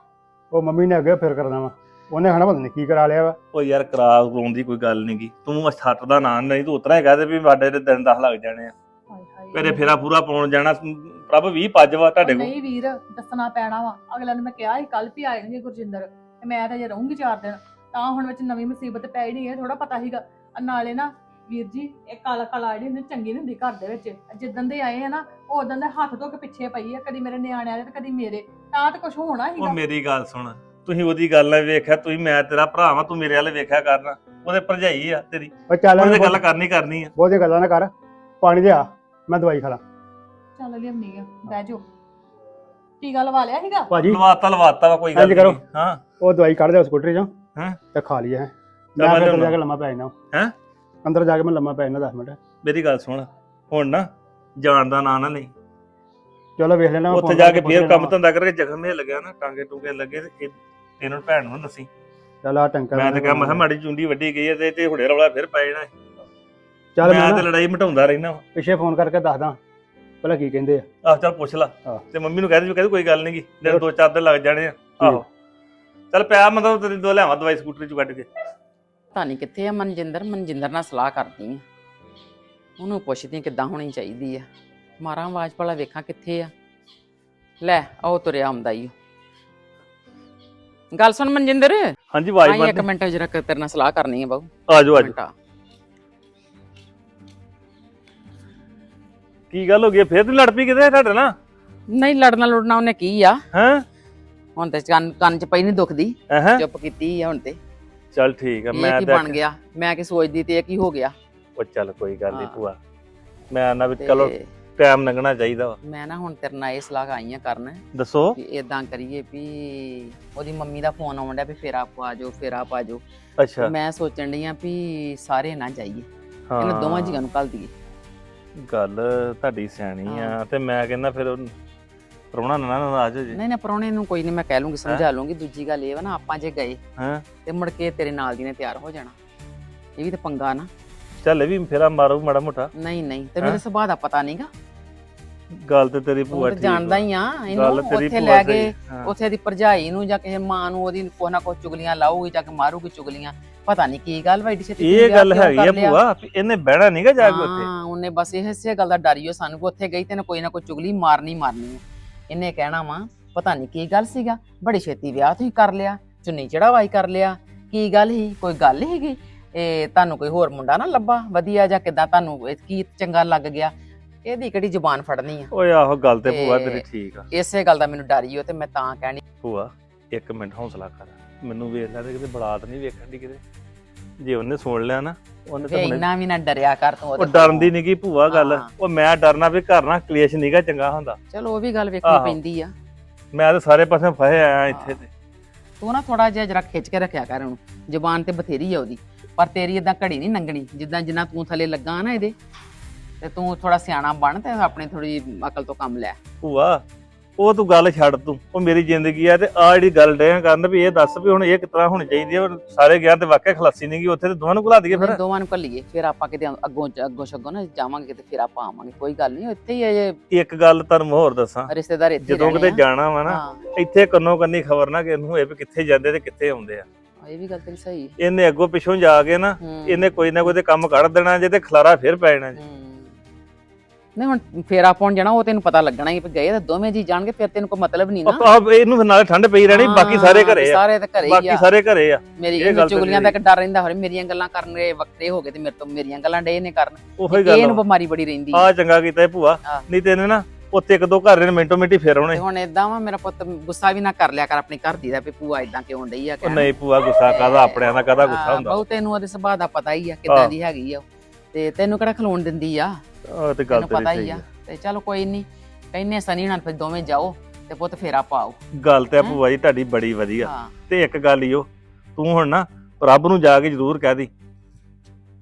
ਉਹ ਮੰਮੀ ਨੇ ਅੱਗੇ ਫਿਰ ਕਰਨਾ ਵਾ। ਉਹਨੇ ਹਣਾ ਪਤਾ ਨਹੀਂ ਕੀ ਕਰਾ ਲਿਆ ਵਾ। ਉਹ ਯਾਰ ਕਰਾਸ ਕਰਾਉਣ ਦੀ ਕੋਈ ਗੱਲ ਨਹੀਂ ਗੀ। ਤੂੰ ਸੱਟ ਦਾ ਨਾਂ ਨਹੀਂ ਤੂੰ ਉਤਰਾ ਹੀ ਕਹਦੇ ਵੀ ਸਾਡੇ ਦੇ ਦਿਨ 10 ਲੱਗ ਜਾਣੇ ਆ। ਹਾਏ ਫੇਰਾ ਪੂਰਾ ਪਾਉਣ ਜਾਣਾ ਪ੍ਰਭ 20 ਪੱਜ ਵਾ ਤੁਹਾਡੇ ਕੋਲ। ਨਹੀਂ ਵੀਰ ਦੱਸਣਾ ਪੈਣਾ ਵਾ। ਅਗਲੇ ਨੂੰ ਮੈਂ ਕਿਹਾ ਸੀ ਕੱਲ ਵੀ ਆ ਜਾਣਗੇ ਗੁਰਜਿੰਦਰ। ਤੇ ਮੈਂ ਤਾਂ ਜੇ ਰਹੂੰਗੀ ਚਾਰ ਦਿਨ। ਤਾਂ ਹੁਣ ਵਿੱਚ ਨਵੀਂ ਮੁਸੀਬਤ ਪੈ ਹੀ ਨਹੀਂ ਹੈ ਥੋੜਾ ਪਤਾ ਸੀਗਾ। ਆ ਨਾਲੇ ਨਾ ਵੀਰ ਜੀ ਇਹ ਕਾਲਾ ਕਾਲਾ ਜਿਹੜੀ ਹੁੰਦੀ ਚੰਗੀ ਨਹੀਂ ਹੁੰਦੀ ਘਰ ਦੇ ਵਿੱਚ। ਜਿੱਦਣ ਦੇ ਆਏ ਆ ਨਾ ਉਹ ਉਦੋਂ ਦੇ ਹੱਥ ਧੋ ਕੇ ਪਿੱਛੇ ਪਈ ਆ ਕਦੀ ਮੇਰੇ ਨਿਆਣਿਆਂ ਦੇ ਤੇ ਕਦੀ ਮੇਰੇ। ਤਾਂ ਤਾਂ ਕੁਝ ਹੋਣਾ ਉਹ ਸੀਗਾ ਮੇਰੀ ਗੱਲ ਸੁਣ ਤੁਸੀਂ ਉਹਦੀ ਗੱਲ ਨਾਲ ਵੇਖਿਆ ਤੁਸੀਂ ਮੈਂ ਤੇਰਾ ਭਰਾ ਵਾਂ ਤੂੰ ਮੇਰੇ ਵਾਲੇ ਵੇਖਿਆ ਕਰਨਾ। ਉਹਦੇ ਭਰਜਾਈ ਆ ਤੇਰੀ। ਉਹ ਚੱਲ ਉਹਦੇ ਬਹੁਤ- ਗੱਲ ਕਰਨੀ ਕਰਨੀ ਆ। ਬਹੁਤੀਆਂ ਗੱਲਾਂ ਨਾ ਕਰ। ਪਾਣੀ ਦੇ ਆ ਮੈਂ ਦਵਾਈ ਖਾ ਲਾਂ ਚੱਲ ਲਿਆਉਣੀ ਆ ਬਹਿ ਜਾਓ। ਟੀਕਾ ਲਵਾ ਲਿਆ ਸੀਗਾ? ਭਾਜੀ। ਲਵਾਤਾ ਲਵਾਤਾ ਵਾ ਕੋਈ ਗੱਲ ਇੰਝ ਕਰੋ। ਨਹੀਂ। ਹਾਂ। ਉਹ ਦਵਾਈ ਕੱਢ ਦੇ ਸਕੂਟਰੀ ਚੋਂ। ਹੈਂ? ਤੇ ਖਾ ਲਈ ਹੈ। ਮੈਂ ਮੈਂ ਫਿਰ ਅੰਦਰ ਲਿਆਉਣਾ। ਜਾ ਕੇ ਲੰਮਾ ਪੈ ਜਾਣਾ। ਹੈਂ? ਅੰਦਰ ਜਾ ਕੇ ਮੈਂ ਲੰਮਾ ਪੈ ਜਾਣਾ 10 ਮਿੰਟ। ਮੇਰੀ ਗੱਲ ਸੁਣ। ਹੁਣ ਨਾ ਜਾਣ ਦਾ ਨਾਂ ਨਾ ਲਈ। ਚਲੋ ਵੇਖ ਲੈਣਾ ਮੈਂ ਉੱਥੇ phone ਜਾ ਕੇ ਫੇਰ ਕੰਮ। ਧੰਦਾ ਕਰਕੇ ਜ਼ਖਮ ਇਹ ਲੱਗਿਆ ਨਾ ਟਾਂਗੇ ਟੂਕੇ ਲੱਗੇ ਤੇ ਇਹ- ਇਹਨੂੰ ਭੈਣ ਨੂੰ ਦੱਸੀ। ਚੱਲ ਆ ਟੰਕਾ ਮੈਂ ਤਾਂ ਕਿਹਾ ਮੈਂ ਕਿਹਾ ਮਾੜੀ ਚੁੰਡੀ ਵੱਡੀ ਗਈ ਹੈ ਤੇ ਤੇ ਹੁੜੇ ਰੌਲਾ ਫਿਰ ਪੈ ਜਾਣਾ ਚੱਲ ਮੈਂ ਮੈਂ ਤੇ ਨਾ ਲੜਾਈ ਮਟਾਉਂਦਾ ਰਹਿਣਾ ਪਿੱਛੇ ਫੋਨ ਕਰਕੇ ਦੱਸਦਾ ਭਲਾ ਕੀ ਕਹਿੰਦੇ ਆ। ਆਹ ਚੱਲ ਪੁੱਛ ਲਾ। ਤੇ ਮੰਮੀ ਨੂੰ ਕਹਿ ਦੇ ਵੀ ਕਹਿੰਦੇ ਕੋਈ ਗੱਲ ਨਹੀਂ ਗੀ। ਚਲੋ। ਦੋ ਚਾਰ ਦਿਨ ਲੱਗ ਜਾਣੇ ਆ। ਆਹੋ। ਚੱਲ ਪਿਆ ਮਤਲਬ ਤੇਰੀ ਦੋ ਲਿਆਵਾਂ ਦਵਾਈ ਸਕੂਟਰੀ ਚ ਕੱਢ ਕੇ। ਪਤਾ ਨਹੀਂ ਕਿੱਥੇ ਆ ਮਨਜਿੰਦਰ ਮਨਜਿੰਦਰ ਨਾਲ ਸਲਾਹ ਕਰਦੀ ਆ। ਉਹਨੂੰ ਪੁੱਛਦੀ ਕਿੱਦਾਂ ਹੋਣੀ ਚਾਹੀਦੀ ਆ। ਮਾਰਾਂ ਆਵਾਜ਼ ਭਲਾ ਵੇਖਾਂ ਕਿੱਥੇ ਆ। ਲੈ ਆਓ ਤੁਰਿਆ ਆਉਂਦਾ ਈ ਓ। ਗੱਲ ਸੁਣ ਮਨਜਿੰਦਰ। ਹਾਂਜੀ ਆਵਾਜ਼ ਆਈ ਇੱਕ ਮਾਰ ਮਿੰਟ ਜਰਾ ਤੇਰੇ ਨਾਲ ਸਲਾਹ ਕਰਨੀ ਆ ਬਾਊ। ਆਜੋ ਆਜੋ ਮਿੰਟ ਆ। ਕੀ ਗੱਲ ਹੋ ਗਈ ਫੇਰ ਤੂੰ ਲੜ ਪਈ ਕਿਤੇ ਤੁਹਾਡੇ ਨਾਲ? ਨਹੀਂ ਲੜਨਾ ਲੁੜਨਾ ਉਹਨੇ ਕੀ ਆ? ਹੈਂ? ਹੁਣ ਤੇ ਕੰਨ ਕੰਨ ਚ ਪਈ ਨਹੀਂ ਦੁਖਦੀ ਚੁੱਪ ਕੀਤੀ ਆ ਹੁਣ ਤੇ। ਚੱਲ ਠੀਕ ਆ ਇਹ ਮੈਂ ਕੀ ਤਾਂ ਬਣ ਗਿਆ? ਮੈਂ ਕੀ ਸੋਚਦੀ ਤੇ ਇਹ ਕੀ ਹੋ ਗਿਆ? ਉਹ ਚੱਲ ਕੋਈ ਗੱਲ ਨਹੀਂ ਹਾਂ। ਭੂਆ। ਮੈਂ ਨਾ ਵੀ ਤੇ ਚਲੋ ਟਾਈਮ ਲੰਘਣਾ ਚਾਹੀਦਾ ਵਾ। ਮੈਂ ਨਾ ਹੁਣ ਤੇਰੇ ਨਾਲ ਇਹ ਸਲਾਹ ਆਈ ਆ ਕਰਨ ਦੱਸੋ। ਵੀ ਇਦਾਂ ਕਰੀਏ ਵੀ ਉਹਦੀ ਮੰਮੀ ਦਾ ਫੋਨ ਆਉਣ ਡਿਆ ਵੀ ਫੇਰਾ ਪਾ ਜਾਓ ਫੇਰਾ ਪਾ ਜਾਓ। ਅੱਛਾ। ਮੈਂ ਸੋਚਣ ਡਈ ਆ ਵੀ ਸਾਰੇ ਨਾ ਜਾਈਏ। ਇਹਨਾਂ ਦੋਵਾਂ ਜੀਆਂ ਨੂੰ ਕੱਲ ਦਈਏ। ਗੱਲ ਤੁਹਾਡੀ ਸਿਆਣੀ ਆ ਹਾਂ। ਤੇ ਮੈਂ ਕਹਿੰਦਾ ਫਿਰ ਪਰੋਣਾ ਨਾ ਨਾਰਾਜ਼ ਹੋ ਜੇ। ਨਹੀਂ ਨਾ ਪਰੋਣੇ ਨੂੰ ਕੋਈ ਨਹੀਂ ਮੈਂ ਕਹਿ ਲੂੰਗੀ ਸਮਝਾ ਲੂੰਗੀ। ਦੂਜੀ ਗੱਲ ਇਹ ਵਾ ਨਾ ਆਪਾਂ ਜੇ ਗਏ ਹਾਂ? ਤੇ ਮੁੜ ਕੇ ਤੇਰੇ ਨਾਲ ਦੀ ਨੇ ਤਿਆਰ ਹੋ ਜਾਣਾ। ਇਹ ਵੀ ਤੇ ਪੰਗਾ ਨਾ। ਚੱਲ ਇਹ ਵੀ ਫੇਰਾ ਮਾਰੂ ਮਾੜਾ ਮੋਟਾ। ਨਹੀਂ ਨਹੀਂ ਤੇ ਮੇਰੇ ਸੁਭਾਅ ਦਾ ਪਤਾ ਨਹੀਂਗਾ ਗੱਲ ਤੇ ਤੇਰੀ ਤੂੰ ਭੂਆ ਤਾਂ ਠੀਕ ਜਾਣਦਾ। ਹੀ ਆ ਇਹਨੂੰ ਉੱਥੇ ਲੈ ਗਏ ਹਾਂ। ਉੱਥੇ ਦੀ ਭਰਜਾਈ ਨੂੰ ਜਾਂ ਕਿਸੇ ਮਾਂ ਨੂੰ ਉਹਦੀ ਕੋਈ ਨਾ ਕੋਈ ਚੁਗਲੀਆਂ ਲਾਊਗੀ ਜਾਂ ਕਿ ਮਾਰੂਗੀ ਚੁਗਲੀਆਂ। ਪਤਾ ਨਹੀਂ ਕੀ ਗੱਲ ਵਾ ਏਡੀ ਛੇਤੀ ਇਹ ਗੱਲ ਹੈਗੀ ਆ? ਭੂਆ ਇਹਨੇ ਬਹਿਣਾ ਨਹੀਂਗਾ ਜਾ ਕੇ ਉੱਥੇ। ਹਾਂ ਉਹਨੇ ਬਸ ਇਹ ਇਸੇ ਗੱਲ ਦਾ ਡਰਿਓ ਸਾਨੂੰ ਕਿ ਉੱਥੇ ਗਈ ਤੇ ਨਾ ਕੋਈ ਨਾ ਕੋਈ ਚੁਗਲੀ ਮਾਰਨੀ ਮਾਰਨੀ ਹੈ ਇਹਨੇ ਕਹਿਣਾ ਵਾ ਪਤਾ ਨਹੀਂ ਕੀ ਗੱਲ ਸੀਗਾ ਬੜੀ ਛੇਤੀ ਵਿਆਹ ਤੁਸੀਂ ਕਰ ਲਿਆ ਚੁੰਨੀ ਚੜਾਵਾਈ ਕਰ ਲਿਆ ਕੀ ਗੱਲ ਸੀ ਕੋਈ ਗੱਲ ਸੀਗੀ? ਇਹ ਤੁਹਾਨੂੰ ਕੋਈ ਹੋਰ ਮੁੰਡਾ ਨਾ ਲੱਭਾ ਵਧੀਆ ਜਾਂ ਕਿਦਾਂ ਤੁਹਾਨੂੰ ਇਹ ਕੀ ਚੰਗਾ ਲੱਗ ਗਿਆ? ਇਹਦੀ ਕਿਹੜੀ ਜ਼ੁਬਾਨ ਫੜਨੀ ਆ? ਓਏ ਆਹੋ ਗੱਲ ਤੇ ਭੂਆ ਤੇਰੀ ਠੀਕ ਆ। ਇਸੇ ਗੱਲ ਦਾ ਮੈਨੂੰ ਡਰ ਓ ਤੇ ਮੈਂ ਤਾਂ ਕਹਿਣੀ। ਭੂਆ ਇੱਕ ਮਿੰਟ ਹੌਸਲਾ ਕਰ। ਮੈਨੂੰ ਵੇਖ ਲੈ ਤੇ ਕਿਤੇ ਬਲਾਤ ਨਹੀਂ ਵੇਖਣ ਦੀ ਕਿਤੇ। ਜੇ ਉਹਨੇ ਸੁਣ ਲਿਆ ਨਾ ਉਹਨੇ ਤਾਂ ਹੁਣੇ ਇੰਨਾ ਵੀ ਨਾ ਡਰਿਆ ਕਰ ਤੂੰ ਉਹ ਉਹਦੇ ਡਰਨ ਕੋਲੋਂ। ਦੀ ਨੀ ਗੀ ਭੂਆ ਗੱਲ। ਹਾਂ। ਉਹ ਮੈਂ ਡਰਨਾ ਵੀ ਘਰ ਨਾ ਕਲੇਸ਼ ਨਹੀਂਗਾ ਚੰਗਾ ਹੁੰਦਾ। ਚਲੋ ਉਹ ਵੀ ਗੱਲ ਵੇਖਣੀ ਆਹੋ। ਪੈਂਦੀ ਆ। ਮੈਂ ਤਾਂ ਸਾਰੇ ਪਾਸੇ ਫਸੇ ਆਇਆ ਇੱਥੇ ਤੇ। ਤੂੰ ਨਾ ਥੋੜਾ ਜਿਹਾ ਜਰਾ ਖਿੱਚ ਕੇ ਰੱਖਿਆ ਕਰ ਉਹਨੂੰ। ਜ਼ੁਬਾਨ ਤੇ ਬਥੇਰੀ ਆ ਉਹਦੀ। ਪਰ ਤੇਰੀ ਇਦਾਂ ਘੜੀ ਨਹੀਂ ਲੰਗਣੀ ਜਿੱਦਾਂ ਜਿੰਨਾ ਤੂੰ ਥੱਲੇ ਲੱਗਾ ਨਾ ਇਹਦੇ ਤੇ ਤੂੰ ਥੋੜਾ ਸਿਆਣਾ ਬਣ ਤੇ ਆਪਣੇ ਥੋੜੀ ਅਕਲ ਤੋਂ ਕੰਮ ਲੈ। ਭੂਆ ਉਹ ਤੂੰ ਗੱਲ ਛੱਡ ਤੂੰ ਉਹ ਮੇਰੀ ਜ਼ਿੰਦਗੀ ਆ ਤੇ ਆ ਜਿਹੜੀ ਗੱਲ ਡੇ ਕਰਨ ਵੀ ਇਹ ਦੱਸ ਵੀ ਹੁਣ ਇਹ ਕਿਤਨਾ ਹੋਣੀ ਚਾਹੀਦੀ ਆ ਸਾਰੇ ਗਿਆ ਤੇ ਵਾਕਿਆ ਖਲਾਸੀ ਨਹੀਂ ਗਈ ਉੱਥੇ ਤੇ ਦੋਵਾਂ ਨੂੰ ਘੁਲਾ ਦਈਏ ਫਿਰ ਦੋਵਾਂ ਨੂੰ ਘੱਲੀਏ ਫਿਰ ਆਪਾਂ ਕਿਤੇ ਅੱਗੋਂ ਅੱਗੋਂ ਛੱਗੋਂ ਨਾ ਜਾਵਾਂਗੇ ਕਿਤੇ ਫਿਰ ਆਪਾਂ ਆਵਾਂਗੇ ਕੋਈ ਗੱਲ ਨਹੀਂ ਇੱਥੇ ਹੀ ਅਜੇ ਇੱਕ ਗੱਲ ਤੁਹਾਨੂੰ ਹੋਰ ਦੱਸਾਂ ਰਿਸ਼ਤੇਦਾਰ ਇੱਥੇ ਹੀ ਜਦੋਂ ਕਿਤੇ। ਜਾਣਾ ਵਾ ਨਾ ਹਾਂ ਇੱਥੇ ਕੰਨੋ ਕੰਨੀ ਖਬਰ ਨਾ ਕਿ ਇਹਨੂੰ ਹੋਏ ਵੀ ਕਿੱਥੇ ਜਾਂਦੇ ਤੇ ਕਿੱਥੇ ਆਉਂਦੇ ਆ ਇਹ ਵੀ ਗੱਲ ਤੇਰੀ ਸਹੀ ਹੈ। ਇਹਨੇ ਅੱਗੋਂ ਪਿੱਛੋਂ ਜਾ ਕੇ ਨਾ ਹੂੰ। ਇਹਨੇ ਕੋਈ ਨਾ ਕੋਈ ਤੇ ਕੰਮ ਕੱਢ ਦੇਣਾ ਜੇ ਤੇ ਖਲਾਰਾ ਫਿਰ ਪੈ ਜਾਣਾ ਜੀ ਹੂੰ। ਨਹੀਂ ਹੁਣ ਫੇਰਾ ਪਾਉਣ ਜਾਣਾ ਉਹ ਤੈਨੂੰ ਪਤਾ ਲੱਗਣਾ ਹੀ ਵੀ ਗਏ ਤਾਂ ਦੋਵੇਂ ਜੀ ਜਾਣਗੇ ਫਿਰ ਤੈਨੂੰ ਕੋਈ ਮਤਲਬ ਨਹੀਂ ਨਾ ਆਹ ਇਹਨੂੰ ਫਿਰ ਨਾਲੇ ਠੰਡ ਪਈ ਰਹਿਣੀ ਬਾਕੀ ਸਾਰੇ ਘਰੇ ਆ ਸਾਰੇ ਤਾਂ ਘਰੇ ਹੀ ਬਾਕੀ ਆ ਸਾਰੇ ਘਰੇ ਆ ਮੇਰੀ ਇਹ ਗੱਲ ਚੁਗਲੀਆਂ ਦਾ। ਇੱਕ ਡਰ ਰਹਿੰਦਾ ਹੋਰੇ ਮੇਰੀਆਂ ਗੱਲਾਂ ਕਰਨਗੇ ਵੱਖਰੇ ਹੋ ਗਏ ਤੇ ਮੇਰੇ ਤੋਂ ਮੇਰੀਆਂ ਗੱਲਾਂ ਡੇ ਨੇ ਕਰਨ ਉਹੀ ਗੱਲ ਇਹਨੂੰ ਆ ਬਿਮਾਰੀ ਬੜੀ ਰਹਿੰਦੀ ਆਹ ਚੰਗਾ ਕੀਤਾ ਇਹ ਭੂਆ। ਨਹੀਂ ਤੇ ਇਹਨੇ ਨਾ ਉੱਥੇ ਇੱਕ ਦੋ ਘਰ ਨੇ ਮਿੰਟੋ ਮਿੰਟੀ ਫੇਰ ਆਉਣੇ ਹੁਣ ਏਦਾਂ ਵਾ ਮੇਰਾ ਪੁੱਤ ਗੁੱਸਾ ਵੀ ਨਾ ਕਰ ਲਿਆ ਕਰ ਆਪਣੀ ਘਰ ਦੀ ਦਾ ਵੀ ਭੂਆ ਏਦਾਂ ਕਿਉਂ ਡਈ ਆ ਕਹਿਣ। ਨਹੀਂ ਭੂਆ ਗੁੱਸਾ ਕਾਦਾ ਆਪਣਿਆਂ ਦਾ ਕਾਦਾ ਗੁੱਸਾ ਹੁੰਦਾ ਬਹੁ ਤੈਨੂੰ ਉਹਦੇ ਸੁਭਾਅ ਦਾ ਪਤਾ ਹੀ ਆ ਕਿੱਦਾਂ। ਦੀ ਹੈਗੀ ਆ। ਤੇ ਤੈਨੂੰ ਕਿਹੜਾ ਖਲੋਣ ਦਿੰਦੀ ਆ? ਉਹ ਤੇ ਗੱਲ ਤੈਨੂੰ ਤੇਰੀ ਪਤਾ ਹੀ ਸਹੀ ਆ। ਆ। ਤੇ ਚਲੋ ਕੋਈ ਨਹੀਂ ਕਹਿੰਨੇ ਸਨੀ ਨਾਲ ਫਿਰ ਦੋਵੇਂ ਜਾਓ ਤੇ ਪੁੱਤ ਫੇਰਾ ਪਾਓ ਗੱਲ ਤੇ ਆ? ਭੂਆ ਜੀ ਤੁਹਾਡੀ ਬੜੀ ਵਧੀਆ। ਹਾਂ। ਤੇ ਇੱਕ ਗੱਲ ਈ ਉਹ ਤੂੰ ਹੁਣ ਨਾ ਰੱਬ ਨੂੰ ਜਾ ਕੇ ਜ਼ਰੂਰ ਕਹਿ ਦੀ।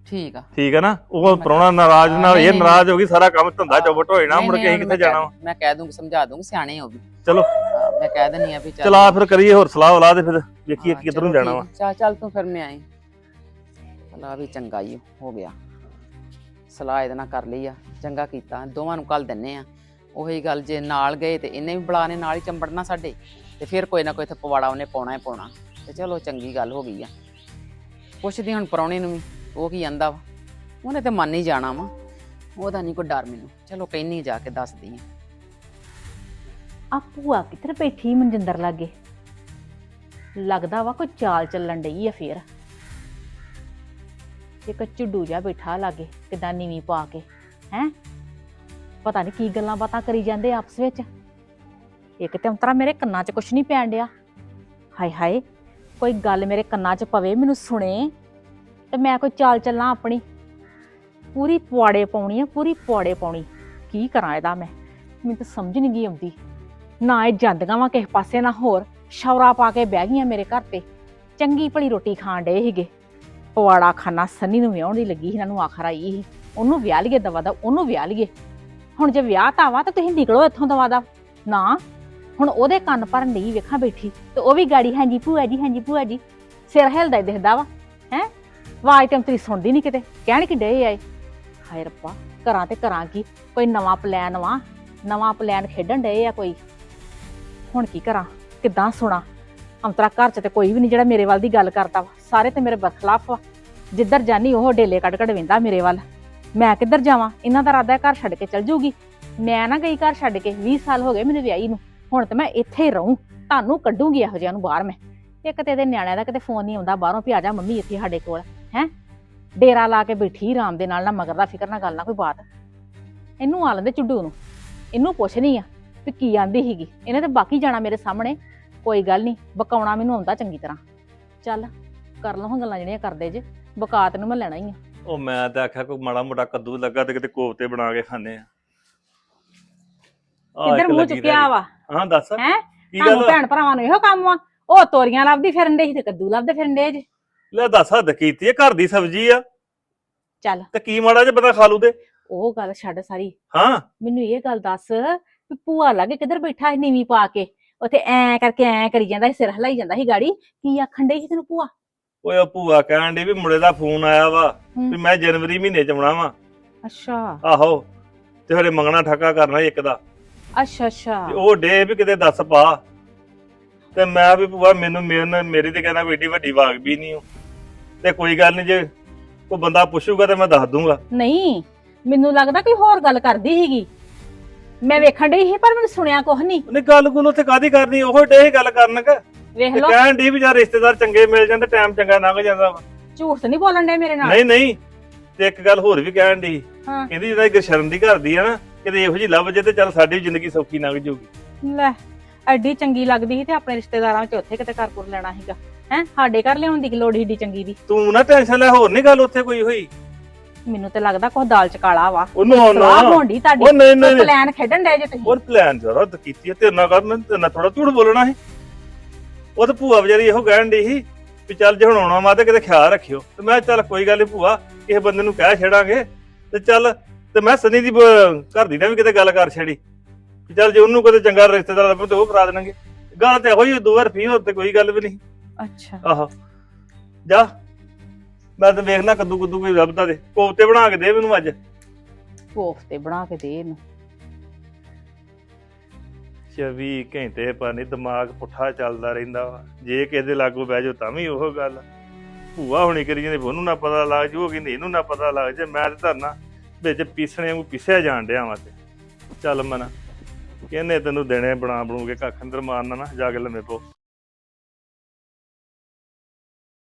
ਠੀਕ ਆ। ਠੀਕ ਹੈ ਨਾ? ਉਹ ਪ੍ਰਾਹੁਣਾ ਨਾਰਾਜ਼ ਹਾਂ, ਨਾਲ ਨਹੀਂ, ਇਹ ਨਹੀਂ, ਨਾਰਾਜ਼ ਹੋ ਗਈ ਸਾਰਾ ਕੰਮ ਧੰਦਾ। ਚੌਪਟ ਹੋ ਜਾਣਾ ਨਹੀਂ, ਮੁੜ ਨਹੀਂ, ਕੇ ਅਸੀਂ ਉਹਨੂੰ ਕਿੱਥੇ ਮੈਂ ਜਾਣਾ ਵਾ? ਮੈਂ ਕਹਿ ਦੂੰਗੀ ਸਮਝਾ ਦੂੰਗੀ ਸਿਆਣੇ ਹੋ ਵੀ। ਚਲੋ। ਹਾਂ, ਮੈਂ ਕਹਿ ਦਿੰਨੀ ਆ ਵੀ ਚੱਲ। ਚਲਾ ਫਿਰ ਕਰੀਏ ਹੋਰ ਸਲਾਹ ਵਲਾ ਦੇ ਫਿਰ ਵੇਖੀਏ ਹਾਂ, ਕਿੱਧਰ ਨੂੰ ਚਲੋ ਜਾਣਾ ਵਾ। ਠੀਕ। ਚੱਲ ਚੱਲ ਤੂੰ ਫਿਰ ਮੈਂ ਆਈ। ਚਲਾ ਵੀ ਚੰਗਾ ਹੀ ਹੋ ਗਿਆ। ਸਲਾਹ ਇਹਦੇ ਨਾਲ ਕਰ ਲਈ ਆ, ਚੰਗਾ ਕੀਤਾ, ਦੋਵਾਂ ਨੂੰ ਕੱਲ ਦਿੰਨੇ ਆ। ਉਹੀ ਗੱਲ ਜੇ ਨਾਲ ਗਏ ਤੇ ਇਹਨੇ ਵੀ ਬੁਲਾ ਨੇ, ਨਾਲ ਹੀ ਚੰਬੜਨਾ ਸਾਡੇ, ਤੇ ਫਿਰ ਕੋਈ ਨਾ ਕੋਈ ਇੱਥੇ ਪਵਾੜਾ ਉਹਨੇ ਪਾਉਣਾ ਹੀ ਪਾਉਣਾ। ਤੇ ਚਲੋ ਚੰਗੀ ਗੱਲ ਹੋ ਗਈ ਆ। ਪੁੱਛਦੀ ਹੁਣ ਪਰੌਣੇ ਨੂੰ ਵੀ, ਉਹ ਕੀ ਆਂਦਾ ਵਾ? ਉਹਨੇ ਤੇ ਮੰਨ ਹੀ ਜਾਣਾ ਵਾ। ਉਹਦਾ ਨਹੀਂ ਕੋਈ ਡਰ ਮੈਨੂੰ। ਚਲੋ ਕਹਿੰਨੀ ਜਾ ਕੇ ਦੱਸਦੀ ਆ। ਆ ਭੂਆ ਕਿੱਧਰ ਬੈਠੀ ਮਨਜਿੰਦਰ ਲਾਗੇ? ਲੱਗਦਾ ਵਾ ਕੋਈ ਚਾਲ ਚੱਲਣ ਡਈ ਆ ਫੇਰ। ਇੱਕ ਝੁੱਡੂ ਜਿਹਾ ਬੈਠਾ ਲਾਗੇ ਕਿਦਾਂ ਨੀਵੀਂ ਪਾ ਕੇ, ਹੈ? ਪਤਾ ਨਹੀਂ ਕੀ ਗੱਲਾਂ ਬਾਤਾਂ ਕਰੀ ਜਾਂਦੇ ਆਪਸ ਵਿੱਚ। ਇੱਕ ਤੇ ਅੰਤਰਾ ਮੇਰੇ ਕੰਨਾਂ 'ਚ ਕੁਛ ਨਹੀਂ ਪੈਣ ਡਿਆ। ਹਾਏ ਹਾਏ, ਕੋਈ ਗੱਲ ਮੇਰੇ ਕੰਨਾਂ 'ਚ ਪਵੇ ਮੈਨੂੰ ਸੁਣੇ। ਤੇ ਮੈਂ ਕੋਈ ਚਾਲ ਚੱਲਾਂ ਆਪਣੀ। ਪੂਰੀ ਪੁਆੜੇ ਪਾਉਣੀ ਆ, ਪੂਰੀ ਪੁਆੜੇ ਪਾਉਣੀ। ਕੀ ਕਰਾਂ ਇਹਦਾ ਮੈਂ? ਮੈਨੂੰ ਤਾਂ ਸਮਝ ਨਹੀਂ ਗਈ ਆਉਂਦੀ। ਨਾ ਇਹ ਜਾਂਦੀਆਂ ਵਾਂ ਕਿਸੇ ਪਾਸੇ, ਨਾ ਹੋਰ। ਸ਼ੌਰਾ ਪਾ ਕੇ ਬਹਿ ਗਈਆਂ ਮੇਰੇ ਘਰ ਤੇ। ਚੰਗੀ ਭਲੀ ਰੋਟੀ ਖਾਣ ਡਏ ਸੀਗੇ। ਪਵਾੜਾ ਖਾਨਾ ਸੰਨੀ ਨੂੰ ਵਿਆਹਣ ਦੀ ਲੱਗੀ ਸੀ, ਇਹਨਾਂ ਨੂੰ ਆਖਰ ਆਈ ਸੀ। ਉਹਨੂੰ ਵਿਆਹ ਲਈਏ ਦਵਾ ਦਾ, ਉਹਨੂੰ ਵਿਆਹ ਲਈਏ। ਹੁਣ ਜੇ ਵਿਆਹ ਤਾਂ ਵਾ, ਤਾਂ ਤੁਸੀਂ ਨਿਕਲੋ ਇੱਥੋਂ ਦਵਾ ਦਾ। ਨਾ, ਹੁਣ ਉਹਦੇ ਕੰਨ ਪਰ ਨਹੀਂ ਵੇਖਾਂ ਬੈਠੀ। ਤੇ ਉਹ ਵੀ ਗਾੜੀ, ਹਾਂਜੀ ਭੂਆ ਜੀ, ਹਾਂਜੀ ਭੂਆ ਜੀ, ਸਿਰ ਹਿਲਦਾ ਹੀ ਦਿਖਦਾ ਵਾ, ਹੈ? ਆਵਾਜ਼ ਤੇ ਤੇਰੀ ਸੁਣਦੀ ਨਹੀਂ ਕਿਤੇ। ਕਹਿਣ ਕਿ ਡੇ ਆਏ? ਹਾਏ ਰੱਬਾ ਕਰਾਂ ਤੇ ਕਰਾਂ ਕੀ? ਕੋਈ ਨਵਾਂ ਪਲਾਨ ਵਾ? ਨਵਾਂ ਪਲਾਨ ਖੇਡਣ ਡਏ ਆ ਕੋਈ? ਹੁਣ ਕੀ ਕਰਾਂ? ਕਿੱਦਾਂ ਸੁਣਾ? ਅੰਤਰਾ ਘਰ ਚ ਤੇ ਕੋਈ ਵੀ ਨਹੀਂ ਜਿਹੜਾ ਮੇਰੇ ਵੱਲ ਦੀ ਗੱਲ ਕਰਦਾ ਵਾ। ਸਾਰੇ ਤੇ ਮੇਰੇ ਬਰਖਲਾਫ ਵਾ। ਜਿੱਧਰ ਜਾਨੀ ਉਹ ਡੇਲੇ ਕੱਢ ਕੱਢ ਵੇਂਦਾ ਮੇਰੇ ਵੱਲ। ਮੈਂ ਕਿੱਧਰ ਜਾਵਾਂ? ਇਹਨਾਂ ਦਾ ਇਰਾਦਾ ਹੈ ਘਰ ਛੱਡ ਕੇ ਚਲ ਜੂਗੀ। ਮੈਂ ਨਾ ਗਈ ਘਰ ਛੱਡ ਕੇ 20 ਸਾਲ ਹੋ ਗਏ ਮੈਨੂੰ ਵਿਆਹੀ ਨੂੰ। ਹੁਣ ਤੇ ਮੈਂ ਇੱਥੇ ਹੀ ਰਹੂੰ। ਤੁਹਾਨੂੰ ਕੱਢੂਗੀ ਇਹੋ ਜਿਹਾ ਨੂੰ ਬਾਹਰ ਮੈਂ। ਇੱਕ ਤੇ ਇਹਦੇ ਨਿਆਣਿਆਂ ਦਾ ਕਿਤੇ ਫੋਨ ਨਹੀਂ ਆਉਂਦਾ, ਬਾਹਰੋਂ ਵੀ ਆ ਜਾ ਮੰਮੀ ਇੱਥੇ ਸਾਡੇ ਕੋਲ। ਹੈ? ਡੇਰਾ ਲਾ ਕੇ ਬੈਠੀ ਆਰਾਮ ਦੇ ਨਾਲ, ਨਾ ਮਗਰ ਦਾ ਫਿਕਰ, ਨਾ ਗੱਲ, ਨਾ ਕੋਈ ਬਾਤ। ਇਹਨੂੰ ਆ ਲੈਂਦੇ ਚੁੱਡੂ ਨੂੰ। ਇਹਨੂੰ ਪੁੱਛ ਪੁੱਛਣੀ ਆ ਵੀ ਕੀ ਆਂਦੀ ਸੀਗੀ। ਇਹਨੇ ਤੇ ਬਾਕੀ ਜਾਣਾ ਮੇਰੇ ਸਾਹਮਣੇ। ਕੋਈ ਗੱਲ ਨਹੀਂ ਬਕਾਉਣਾ ਮੈਨੂੰ ਆਉਂਦਾ ਚੰਗੀ ਤਰ੍ਹਾਂ। ਚੱਲ ਕਰ ਲਵਾਂ ਗੱਲਾਂ ਜਿਹੜੀਆਂ ਕਰਦੇ ਜੇ ਬਕਾਤ ਨੂੰ ਮੈਂ ਲੈਣਾ ਹੀ ਆ। ਉਹ ਮੈਂ ਤਾਂ ਆਖਿਆ ਕੋਈ ਮਾੜਾ ਮੋਟਾ ਕੱਦੂ ਲੱਗਾ ਤੇ ਕਿਤੇ ਕੋਫਤੇ ਬਣਾ ਕੇ ਖਾਣੇ ਆ। ਆਹ ਕਿੱਧਰ ਇੱਕ ਮੂੰਹ ਲੱਗੀ ਚੁੱਕਿਆ ਰਹਿ ਵਾ? ਗਈ। ਹਾਂ ਦੱਸ। ਹੈਂ? ਕੀ ਤੁਹਾਨੂੰ ਗੱਲ ਭੈਣ ਭਰਾਵਾਂ ਨੂੰ ਇਹੋ ਕੰਮ ਆ। ਉਹ ਤੋਰੀਆਂ ਲੱਭਦੀ ਫਿਰਨ ਦੇ ਸੀ ਤੇ ਕੱਦੂ ਲੱਭਦੇ ਫਿਰਨ ਦੇ ਜੇ। ਲੈ ਦੱਸ ਹੱਦ ਕੀਤੀ ਹੈ ਘਰ ਦੀ ਸਬਜ਼ੀ ਆ। ਚੱਲ। ਤੇ ਕੀ ਮਾੜਾ ਜੇ ਬੰਦਾ ਖਾ ਲੂ ਤੇ? ਉਹ ਗੱਲ ਛੱਡ ਸਾਰੀ। ਹਾਂ। ਮੈਨੂੰ ਇਹ ਗੱਲ ਦੱਸ ਵੀ ਭੂਆ ਲਾਗੇ ਕਿੱਧਰ ਬੈਠਾ ਸੀ ਨੀਵੀਂ ਪਾ ਕੇ? ਉੱਥੇ ਐ ਕਰਕੇ ਐ ਕਰੀ ਜਾਂਦਾ ਸੀ ਸਿਰ ਹਿਲਾਈ ਜਾਂਦਾ ਸੀ ਗਾੜੀ ਕੀ ਆਖਣ ਡਈ ਸੀ ਤੈਨੂੰ ਭੂਆ? ਓਏ ਉਹ ਭੂਆ ਕਹਿਣ ਦੀ ਵੀ ਮੁੰਡੇ ਦਾ ਫੋਨ ਆਇਆ ਵਾ ਹੂੰ। ਵੀ ਮੈਂ ਜਨਵਰੀ ਮਹੀਨੇ ਚ ਆਉਣਾ ਵਾ। ਅੱਛਾ। ਆਹੋ ਤੇ ਹਲੇ ਮੰਗਣਾ ਠੱਕਾ ਕਰਨਾ ਇੱਕ ਦਾ। ਅੱਛਾ ਅੱਛਾ। ਤੇ ਉਹ ਡੇ ਵੀ ਕਿਤੇ ਦੱਸ ਪਾ। ਤੇ ਮੈਂ ਵੀ ਭੂਆ ਮੈਨੂੰ ਮੇਰੇ ਨਾਲ ਮੇਰੀ ਤੇ ਕਹਿੰਦਾ ਵੀ ਏਡੀ ਵੱਡੀ ਵਾਗ ਵੀ ਨਹੀਂ ਉਹ। ਤੇ ਕੋਈ ਗੱਲ ਨਹੀਂ ਜੇ ਕੋਈ ਬੰਦਾ ਪੁੱਛੂਗਾ ਤੇ ਮੈਂ ਦੱਸ ਦੂੰਗਾ। ਨਹੀਂ ਮੈਨੂੰ ਲੱਗਦਾ ਕੋਈ ਹੋਰ ਗੱਲ ਕਰਦੀ ਸੀਗੀ। ਮੈਂ ਵੇਖਣ ਡਈ ਸੀ ਪਰ ਮੈਨੂੰ ਸੁਣਿਆ ਕੁਝ ਨਹੀਂ। ਉਹਨੇ ਗੱਲ ਗੁੱਲ ਉੱਥੇ ਕਾਦੀ ਕਰਨੀ? ਉਹ ਡੇ ਗੱਲ ਕਰਨ ਕਿ। ਵੇਖ ਲਓ। ਕਹਿਣ ਦੀ ਵੀ ਜਾਂ ਰਿਸ਼ਤੇਦਾਰ ਚੰਗੇ ਮਿਲ ਜਾਂਦੇ ਟਾਈਮ ਚੰਗਾ ਲੰਘ ਜਾਂਦਾ ਵਾ। ਝੂਠ ਤਾਂ ਨਹੀਂ ਬੋਲਣ ਡੇ ਮੇਰੇ ਨਾਲ? ਨਹੀਂ ਨਹੀਂ। ਤੇ ਇੱਕ ਗੱਲ ਹੋਰ ਵੀ ਕਹਿਣ ਦੀ ਹਾਂ। ਕਹਿੰਦੀ ਜਿਹੜਾ ਗਸ਼ਰਨ ਦੀ ਘਰ ਦੀ ਆ ਨਾ ਕਿਤੇ ਇਹੋ ਜਿਹੀ ਲੱਭ ਜੇ ਤੇ ਚੱਲ ਸਾਡੀ ਜ਼ਿੰਦਗੀ ਸੌਖੀ ਲੰਘ ਜਾਊਗੀ ਲੈ ਐਡੀ ਚੰਗੀ ਲੱਗਦੀ ਸੀ ਤੇ ਆਪਣੇ ਰਿਸ਼ਤੇਦਾਰਾਂ ਵਿੱਚ ਉੱਥੇ ਕਿਤੇ ਘਰ-ਘੁਰ ਲੈਣਾ ਸੀਗਾ। ਹੈ ਸਾਡੇ ਘਰ ਲਿਆਉਣ ਦੀ ਕੀ ਲੋੜ ਏਡੀ ਚੰਗੀ ਦੀ? ਤੂੰ ਨਾ ਟੈਨਸ਼ਨ ਲੈ ਹੋਰ ਨਹੀਂ ਗੱਲ ਉੱਥੇ ਕੋਈ ਹੋਈ? ਮੈਨੂੰ ਤੇ ਲੱਗਦਾ ਕੁਝ ਦਾਲ ਚ ਕਾਲਾ ਵਾ। ਉਹਨੂੰ ਸਲਾਹ ਨਾ। ਹੋਣੀ ਤੁਹਾਡੀ। ਉਹ ਨਹੀਂ ਨਹੀਂ ਨਹੀਂ। ਪਲਾਨ ਖੇਡਣ ਡੇ ਜੇ ਤੁਸੀਂ? ਉਹ ਪਲਾਨ ਜਰਾ ਕੀਤੀ ਹੈ ਤੇਰੇ ਨਾਲ ਕਰ ਮੈਂ ਤੇਰੇ ਨਾਲ ਥੋੜਾ ਝੂਠ ਬੋਲਣਾ ਸੀ। ਉਹ ਤਾਂ ਭੂਆ ਵਿਚਾਰੀ ਇਹੋ ਕਹਿਣ ਦੀ ਸੀ ਵੀ ਚੱਲ ਜੇ ਹੁਣ ਆਉਣਾ ਵਾ ਤੇ ਕਿਤੇ ਖਿਆਲ ਰੱਖਿਓ। ਤੇ ਮੈਂ ਕਿਹਾ ਚੱਲ ਕੋਈ ਗੱਲ ਨਹੀਂ ਭੂਆ ਕਿਸੇ ਬੰਦੇ ਨੂੰ ਕਹਿ ਛੇੜਾਂਗੇ। ਤੇ ਚੱਲ ਤੇ ਮੈਂ ਸਨੀ ਦੀ ਬ- ਘਰ ਦੀ ਨਾਲ ਵੀ ਕਿਤੇ ਗੱਲ ਕਰ ਛੜੀ। ਵੀ ਚੱਲ ਜੇ ਉਹਨੂੰ ਕਦੇ ਚੰਗਾ ਰਿਸ਼ਤੇਦਾਰ ਲੱਭੇ ਤੇ ਉਹ ਕਰਾ ਦੇਣਗੇ। ਗੱਲ ਤੇ ਇਹੋ ਹੀ ਦੋ ਵਾਰ ਫੀ ਹੋਰ ਤੇ ਕੋਈ ਗੱਲ ਵੀ ਨਹੀਂ। ਅੱਛਾ। ਆਹੋ। ਜਾ। ਮੈਂ ਤਾਂ ਵੇਖਣਾ ਕੱਦੂ ਕੁੱਦੂ ਕੋਈ ਲੱਭਦਾ ਤੇ। ਕੋਫਤੇ ਬਣਾ ਕੇ ਦੇ ਮੈਨੂੰ ਅੱਜ। ਕੋਫਤੇ ਬਣਾ ਕੇ ਦੇ ਇਹਨੂੰ। 24 ਘੰਟੇ ਪਾਣੀ ਦਿਮਾਗ ਪੁੱਠਾ ਚੱਲਦਾ ਰਹਿੰਦਾ ਵਾ। ਜੇ ਕਿਸੇ ਦੇ ਲਾਗੂ ਬਹਿ ਜਾਓ ਤਾਂ ਵੀ ਉਹ ਗੱਲ। ਭੂਆ ਹੁਣੀ ਕਰੀ ਜਾਂਦੇ ਉਹਨੂੰ ਨਾ ਪਤਾ ਲੱਗ ਜੂ ਉਹ ਕਹਿੰਦੀ ਇਹਨੂੰ ਨਾ ਪਤਾ ਲੱਗ ਜੇ ਮੈਂ ਤੇ ਧਰਨਾ ਵਿੱਚ ਪੀਸਣੇ ਨੂੰ ਪਿਸਿਆ ਜਾਣ ਡਿਆ ਵਾਂ ਤੇ। ਚੱਲ ਮਨਾ। ਕਹਿੰਨੇ ਤੈਨੂੰ ਦੇਣੇ ਬਣਾ ਬਣੂ ਕੇ ਕੱਖ ਅੰਦਰ ਮਾਰਨਾ ਨਾ ਜਾ ਕੇ ਲੰਮੇ ਪੋ।